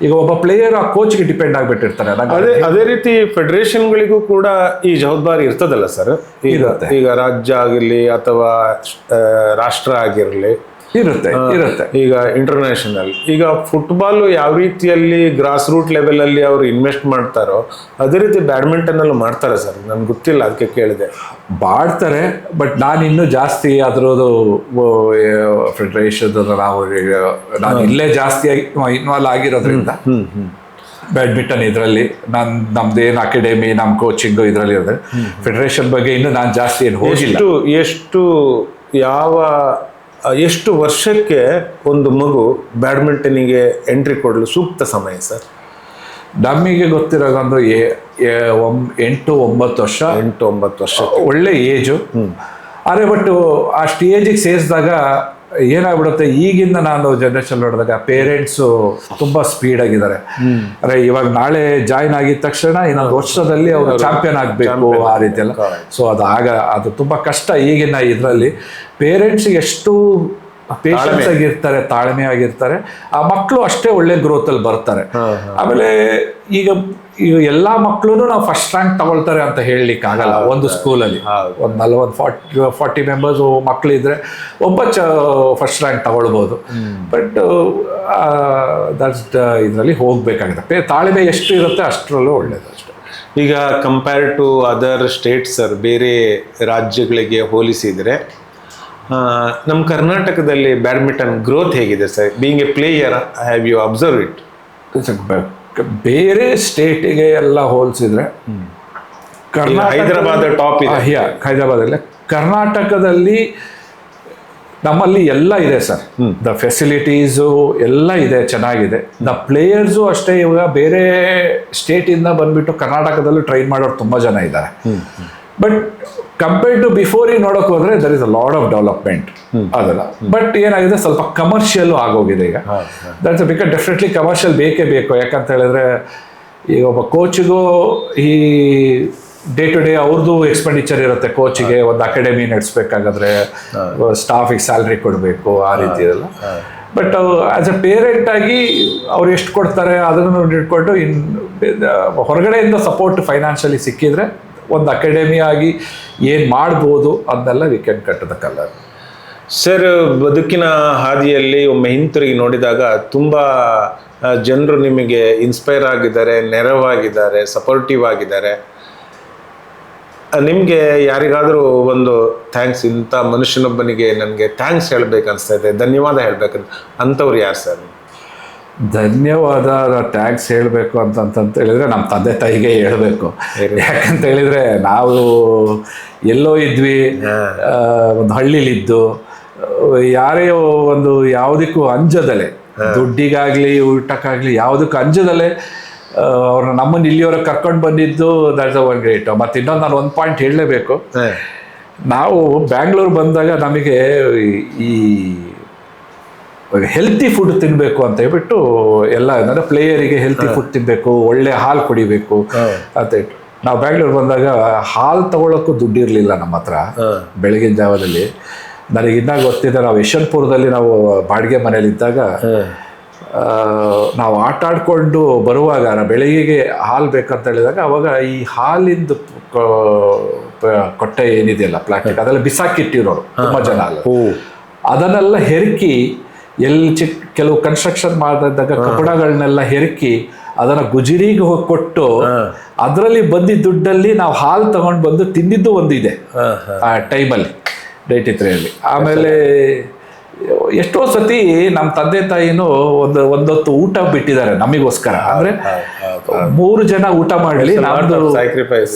ಈಗ ಒಬ್ಬ ಪ್ಲೇಯರ್ ಆ ಕೋಚ್ಗೆ ಡಿಪೆಂಡ್ ಆಗಿಬಿಟ್ಟಿರ್ತಾರೆ ಅದೇ ಅದೇ ರೀತಿ ಫೆಡರೇಷನ್ಗಳಿಗೂ ಕೂಡ ಈ ಜವಾಬ್ದಾರಿ ಇರ್ತದಲ್ಲ ಸರ್ ಇರುತ್ತೆ. ಈಗ ರಾಜ್ಯ ಆಗಿರಲಿ ಅಥವಾ ರಾಷ್ಟ್ರ ಆಗಿರಲಿ ಇರುತ್ತೆ ಇರುತ್ತೆ. ಈಗ ಇಂಟರ್ನ್ಯಾಷನಲ್ ಈಗ ಫುಟ್ಬಾಲ್ ಯಾವ ರೀತಿಯಲ್ಲಿ ಗ್ರಾಸ್ ರೂಟ್ ಲೆವೆಲ್ ಅಲ್ಲಿ ಅವರು ಇನ್ವೆಸ್ಟ್ ಮಾಡ್ತಾರೋ ಅದೇ ರೀತಿ ಬ್ಯಾಡ್ಮಿಂಟನ್ ಅಲ್ಲೂ ಮಾಡ್ತಾರೆ ಸರ್. ನನ್ಗೆ ಗೊತ್ತಿಲ್ಲ ಅದಕ್ಕೆ ಕೇಳಿದೆ. ಬಾಡ್ತಾರೆ ಬಟ್ ನಾನು ಇನ್ನೂ ಜಾಸ್ತಿ ಅದರದು ಫೆಡರೇಷನ್ ನಾವು ಈಗ ನಾನು ಇಲ್ಲೇ ಜಾಸ್ತಿ ಇನ್ವಾಲ್ವ್ ಆಗಿರೋದ್ರಿಂದ ಬ್ಯಾಡ್ಮಿಂಟನ್ ಇದರಲ್ಲಿ ನಾನು ನಮ್ದು ಏನು ಅಕಾಡೆಮಿ ನಮ್ಮ ಕೋಚಿಂಗು ಇದರಲ್ಲಿ ಇರೋದ್ರೆ ಫೆಡರೇಷನ್ ಬಗ್ಗೆ ಇನ್ನೂ ನಾನು ಜಾಸ್ತಿ ಏನು ಹೋಗಿಲ್ಲ. ಎಷ್ಟು ಯಾವ ಎಷ್ಟು ವರ್ಷಕ್ಕೆ ಒಂದು ಮಗು ಬ್ಯಾಡ್ಮಿಂಟನಿಗೆ ಎಂಟ್ರಿ ಕೊಡಲು ಸೂಕ್ತ ಸಮಯ ಸರ್? ನಮಗೆ ಗೊತ್ತಿರೋದು ಎಂಟು ಒಂಬತ್ತು ವರ್ಷ. ಎಂಟು ಒಂಬತ್ತು ವರ್ಷ ಒಳ್ಳೆ ಏಜು. ಆದರೆ ಬಟ್ ಆ ಸ್ಟೇಜಿಗೆ ಸೇರಿಸಿದಾಗ ಏನಾಗ್ಬಿಡುತ್ತೆ? ಈಗಿಂದ ನಾನು ಜನ್ರೇಷನ್ ನೋಡಿದಾಗ ಪೇರೆಂಟ್ಸು ತುಂಬಾ ಸ್ಪೀಡ್ ಆಗಿದ್ದಾರೆ. ಅಂದ್ರೆ ಇವಾಗ ನಾಳೆ ಜಾಯಿನ್ ಆಗಿದ ತಕ್ಷಣ ಇನ್ನೊಂದು ವರ್ಷದಲ್ಲಿ ಅವರು ಚಾಂಪಿಯನ್ ಆಗಬೇಕು ಆ ರೀತಿ ಎಲ್ಲ ಸೊ ಅದು ಆಗ ಅದು ತುಂಬಾ ಕಷ್ಟ ಈಗಿನ ಇದರಲ್ಲಿ. ಪೇರೆಂಟ್ಸ್ ಎಷ್ಟು ಪೇಷನ್ಸ್ ಆಗಿರ್ತಾರೆ ತಾಳ್ಮೆ ಆಗಿರ್ತಾರೆ. ಆ ಮಕ್ಕಳು ಅಷ್ಟೇ ಒಳ್ಳೆ ಗ್ರೋತ್ ಅಲ್ಲಿ ಬರ್ತಾರೆ. ಆಮೇಲೆ ಈಗ ಈಗ ಎಲ್ಲಾ ಮಕ್ಕಳು ನಾವು ಫಸ್ಟ್ ರ್ಯಾಂಕ್ ತಗೊಳ್ತಾರೆ ಅಂತ ಹೇಳಲಿಕ್ಕೆ ಆಗಲ್ಲ ಒಂದು ಸ್ಕೂಲಲ್ಲಿ ಒಂದು ನಲ್ವತ್ತು ಫಾರ್ಟಿ ಫಾರ್ಟಿ ಮೆಂಬರ್ಸ್ ಮಕ್ಕಳಿದ್ರೆ ಒಬ್ಬ ಚ ಫಸ್ಟ್ ರ್ಯಾಂಕ್ ತಗೊಳ್ಬೋದು. ಬಟ್ ದಟ್ಸ್ ಇದರಲ್ಲಿ ಹೋಗಬೇಕಾಗುತ್ತೆ ತಾಳ್ಮೆ ಎಷ್ಟು ಇರುತ್ತೆ ಅಷ್ಟರಲ್ಲೂ ಒಳ್ಳೇದು ಅಷ್ಟೇ. ಈಗ compare to other states sir ಬೇರೆ ರಾಜ್ಯಗಳಿಗೆ ಹೋಲಿಸಿದರೆ ನಮ್ಮ ಕರ್ನಾಟಕದಲ್ಲಿ ಬ್ಯಾಡ್ಮಿಂಟನ್ ಗ್ರೋತ್ ಹೇಗಿದೆ sir being a player have you observe it ಬೇರೆ ಸ್ಟೇಟಿಗೆ ಎಲ್ಲ ಹೋಲಿಸಿದ್ರೆ ಹೈದರಾಬಾದ್ ಟಾಪ್ ಇದೆ. ಹೈದರಾಬಾದಲ್ಲಿ ಕರ್ನಾಟಕದಲ್ಲಿ ನಮ್ಮಲ್ಲಿ ಎಲ್ಲ ಇದೆ ಸರ್. ದ ಫೆಸಿಲಿಟೀಸು ಎಲ್ಲ ಇದೆ ಚೆನ್ನಾಗಿದೆ. ದ ಪ್ಲೇಯರ್ಸು ಅಷ್ಟೇ ಇವಾಗ ಬೇರೆ ಸ್ಟೇಟಿಂದ ಬಂದ್ಬಿಟ್ಟು ಕರ್ನಾಟಕದಲ್ಲೂ ಟ್ರೈನ್ ಮಾಡೋರು ತುಂಬ ಜನ ಇದ್ದಾರೆ. ಬಟ್ ಕಂಪೇರ್ ಟು ಬಿಫೋರ್ ಈ ನೋಡೋಕೆ ಹೋದ್ರೆ there is a lot of development ಅದಲ್ಲ. ಬಟ್ ಏನಾಗಿದೆ ಸ್ವಲ್ಪ ಕಮರ್ಷಿಯಲ್ ಆಗೋಗಿದೆ ಈಗ. ದಟ್ಸ್ ಬಿಕಾಸ್ ಡೆಫಿನೆಟ್ಲಿ ಕಮರ್ಷಿಯಲ್ ಬೇಕೇ ಬೇಕು. ಯಾಕಂತ ಹೇಳಿದ್ರೆ ಈಗ ಒಬ್ಬ ಕೋಚ್ಗೂ ಈ ಡೇ ಟು ಡೇ ಅವ್ರದ್ದು ಎಕ್ಸ್ಪೆಂಡಿಚರ್ ಇರುತ್ತೆ ಕೋಚಿಗೆ ಒಂದು ಅಕಾಡೆಮಿ ನಡೆಸ್ಬೇಕಾಗಾದ್ರೆ ಸ್ಟಾಫಿಗೆ ಸ್ಯಾಲ್ರಿ ಕೊಡಬೇಕು ಆ ರೀತಿ ಎಲ್ಲ ಬಟ್ ಆಸ್ ಅ ಪೇರೆಂಟ್ ಆಗಿ ಅವ್ರು ಎಷ್ಟು ಕೊಡ್ತಾರೆ ಅದನ್ನು ಇಟ್ಕೊಂಡು ಇನ್ ಹೊರಗಡೆಯಿಂದ ಸಪೋರ್ಟ್ ಫೈನಾನ್ಷಿಯಲಿ ಸಿಕ್ಕಿದ್ರೆ ಒಂದು ಅಕಾಡೆಮಿ ಆಗಿ ಏನು ಮಾಡ್ಬೋದು ಅದನ್ನೆಲ್ಲ we can cut the colour sir ಬದುಕಿನ ಹಾದಿಯಲ್ಲಿ ಒಮ್ಮೆ ಹಿಂತಿರುಗಿ ನೋಡಿದಾಗ ತುಂಬ ಜನರು ನಿಮಗೆ ಇನ್ಸ್ಪೈರ್ ಆಗಿದ್ದಾರೆ, ನೆರವಾಗಿದ್ದಾರೆ ಸಪೋರ್ಟಿವ್ ಆಗಿದ್ದಾರೆ. ನಿಮಗೆ ಯಾರಿಗಾದರೂ ಒಂದು ಥ್ಯಾಂಕ್ಸ್ ಇಂಥ ಮನುಷ್ಯನೊಬ್ಬನಿಗೆ ನನಗೆ ಥ್ಯಾಂಕ್ಸ್ ಹೇಳಬೇಕು ಇದೆ, ಧನ್ಯವಾದ ಹೇಳಬೇಕಂತ. ಅಂಥವ್ರು ಯಾರು ಸರ್ ಧನ್ಯವಾದ ಟ್ಯಾಕ್ಸ್ ಹೇಳಬೇಕು ಅಂತ ಅಂತ ಹೇಳಿದ್ರೆ ನಮ್ಮ ತಂದೆ ತಾಯಿಗೆ ಹೇಳಬೇಕು. ಯಾಕಂತ ಹೇಳಿದರೆ ನಾವು ಎಲ್ಲೋ ಇದ್ವಿ ಒಂದು ಹಳ್ಳಿಲಿದ್ದು ಯಾರೇ ಒಂದು ಯಾವುದಕ್ಕೂ ಅಂಜದಲೆ ದುಡ್ಡಿಗಾಗಲಿ ಊಟಕ್ಕಾಗಲಿ ಯಾವುದಕ್ಕೂ ಅಂಜದಲೆ ಅವ್ರನ್ನ ನಮ್ಮನ್ನು ಇಲ್ಲಿವರೆಗೆ ಕರ್ಕೊಂಡು ಬಂದಿದ್ದು ದಟ್ಸ್ ಅ ಒನ್ ಗ್ರೇಟ್ ಮತ್ತು ಇನ್ನೊಂದು ನಾನು ಒಂದು ಪಾಯಿಂಟ್ ಹೇಳಲೇಬೇಕು. ನಾವು ಬ್ಯಾಂಗ್ಳೂರು ಬಂದಾಗ ನಮಗೆ ಈ ಹೆಲ್ತಿ ಫುಡ್ ತಿನ್ನಬೇಕು ಅಂತ ಹೇಳ್ಬಿಟ್ಟು ಎಲ್ಲ ಅಂದರೆ ಪ್ಲೇಯರಿಗೆ ಹೆಲ್ತಿ ಫುಡ್ ತಿನ್ನಬೇಕು ಒಳ್ಳೆ ಹಾಲು ಕುಡಿಬೇಕು ಅಂತ ಹೇಳಿ ನಾವು ಬ್ಯಾಂಗ್ಳೂರ್ ಬಂದಾಗ ಹಾಲು ತಗೊಳ್ಳೋಕ್ಕೂ ದುಡ್ಡು ಇರಲಿಲ್ಲ ನಮ್ಮ ಹತ್ರ ಬೆಳಗಿನ ಜಾವದಲ್ಲಿ. ನನಗೆ ಇನ್ನಾಗ ಗೊತ್ತಿದೆ ನಾವು ಯಶವಂತಪುರದಲ್ಲಿ ನಾವು ಬಾಡಿಗೆ ಮನೇಲಿ ಇದ್ದಾಗ ನಾವು ಆಟ ಆಡ್ಕೊಂಡು ಬರುವಾಗ ನಾ ಬೆಳಗ್ಗೆಗೆ ಹಾಲು ಬೇಕಂತ ಹೇಳಿದಾಗ ಅವಾಗ ಈ ಹಾಲಿಂದು ಕೊಟ್ಟೆ ಏನಿದೆಯಲ್ಲ ಪ್ಲಾಸ್ಟಿಕ್ ಅದೆಲ್ಲ ಬಿಸಾಕಿಟ್ಟಿರೋರು ತುಂಬ ಜನ ಅಲ್ಲ. ಅದನ್ನೆಲ್ಲ ಹೆರ್ಕಿ ಎಲ್ಲಿ ಚಿಕ್ಕ ಕೆಲವು ಕನ್ಸ್ಟ್ರಕ್ಷನ್ ಮಾಡಿದಾಗ ಕಪಡಗಳನ್ನೆಲ್ಲ ಹೆರಕಿ ಅದನ್ನ ಗುಜರಿಗೆ ಹೋಗಿ ಕೊಟ್ಟು ಅದರಲ್ಲಿ ಬಂದಿದ್ದ ದುಡ್ಡಲ್ಲಿ ನಾವು ಹಾಲು ತಗೊಂಡು ಬಂದು ತಿಂದಿದ್ದು ಒಂದಿದೆ ಆ ಟೈಮಲ್ಲಿ ಡೈಟಿ ತ್ರೀಯಲ್ಲಿ ಆಮೇಲೆ ಎಷ್ಟೋ ಸತಿ ನಮ್ಮ ತಂದೆ ತಾಯಿನೂ ಒಂದು ಒಂದೊತ್ತು ಊಟ ಬಿಟ್ಟಿದ್ದಾರೆ ನಮಗೋಸ್ಕರ. ಅಂದ್ರೆ ಮೂರು ಜನ ಊಟ ಮಾಡಲಿ.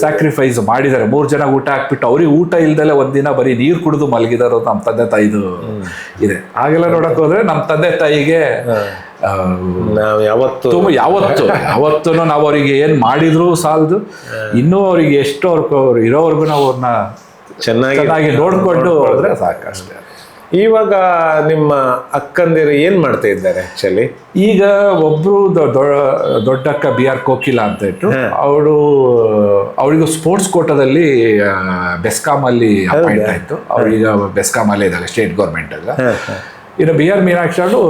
ಸ್ಯಾಕ್ರಿಫೈಸ್ ಮಾಡಿದ್ದಾರೆ. ಮೂರು ಜನ ಊಟ ಹಾಕ್ಬಿಟ್ಟು ಅವ್ರಿಗೆ ಊಟ ಇಲ್ದಲೆ ಒಂದಿನ ಬರೀ ನೀರು ಕುಡಿದು ಮಲಗಿದಾರೋ ನಮ್ಮ ತಂದೆ ತಾಯಿದು ಇದೆ. ಹಾಗೆಲ್ಲ ನೋಡಕ್ ಹೋದ್ರೆ ನಮ್ಮ ತಂದೆ ತಾಯಿಗೆ ನಾವು ಯಾವತ್ತು ತುಂಬ ಯಾವತ್ತು ಯಾವತ್ತೂ ನಾವು ಅವರಿಗೆ ಏನ್ ಮಾಡಿದ್ರು ಸಾಲದು. ಇನ್ನೂ ಅವರಿಗೆ ಎಷ್ಟು ಅವ್ರ ಇರೋವರೆಗೂ ನಾವು ಅವ್ರನ್ನ ಚೆನ್ನಾಗಿ ಚೆನ್ನಾಗಿ ನೋಡ್ಕೊಂಡು ಹೋದ್ರೆ ಸಾಕಷ್ಟೇ. ಇವಾಗ ನಿಮ್ಮ ಅಕ್ಕಂದಿರು ಏನು ಮಾಡ್ತಾ ಇದ್ದಾರೆ ಆ್ಯಕ್ಚುಲಿ ಈಗ ಒಬ್ಬರು ದೊಡ್ಡ ಅಕ್ಕ ಬಿ ಆರ್ ಕೋಕಿಲ ಅಂತ ಇಟ್ಟು ಅವಳು ಅವಳಿಗೂ ಸ್ಪೋರ್ಟ್ಸ್ ಕೋಟದಲ್ಲಿ ಬೆಸ್ಕಾಮ್ ಅಲ್ಲಿ ಅಪಾಯಿಂಟ್ ಆಯ್ತು. ಅವಳೀಗ ಬೆಸ್ಕಾಮ್ ಅಲ್ಲೇ ಇದ್ದಾಳೆ ಸ್ಟೇಟ್ ಗೌರ್ಮೆಂಟ್ ಅಲ್ಲ. ಇನ್ನು ಬಿ ಆರ್ ಮೀನಾಕ್ಷಿ ಅವರು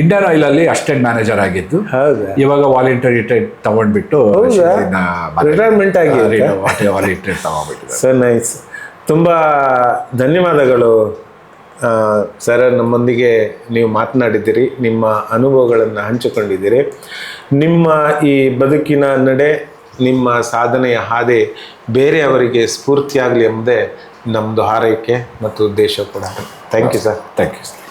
ಇಂಡಿಯನ್ ಆಯಿಲ್ ಅಲ್ಲಿ ಅಸಿಸ್ಟೆಂಟ್ ಮ್ಯಾನೇಜರ್ ಆಗಿದ್ದು. ಇವಾಗ ವಾಲಂಟಿಯರ್ ರಿಟೈರ್ ತಗೊಂಡ್ಬಿಟ್ಟು ರಿಟೈರ್ಮೆಂಟ್ ಆಗಿ ವಾಲಂಟಿಯರ್ ತಗೊಂಡ್ಬಿಟ್ಟು ಸರ್ ನೈಸ್ ತುಂಬ ಧನ್ಯವಾದಗಳು. ಸರ್, ನಮ್ಮೊಂದಿಗೆ ನೀವು ಮಾತನಾಡಿದ್ದೀರಿ, ನಿಮ್ಮ ಅನುಭವಗಳನ್ನು ಹಂಚಿಕೊಂಡಿದ್ದೀರಿ. ನಿಮ್ಮ ಈ ಬದುಕಿನ ನಡೆ, ನಿಮ್ಮ ಸಾಧನೆಯ ಹಾದಿ ಬೇರೆಯವರಿಗೆ ಸ್ಫೂರ್ತಿಯಾಗಲಿ ಎಂಬುದೇ ನಮ್ಮದು ಹಾರೈಕೆ ಮತ್ತು ಉದ್ದೇಶ ಕೂಡ. Thank you sir thank you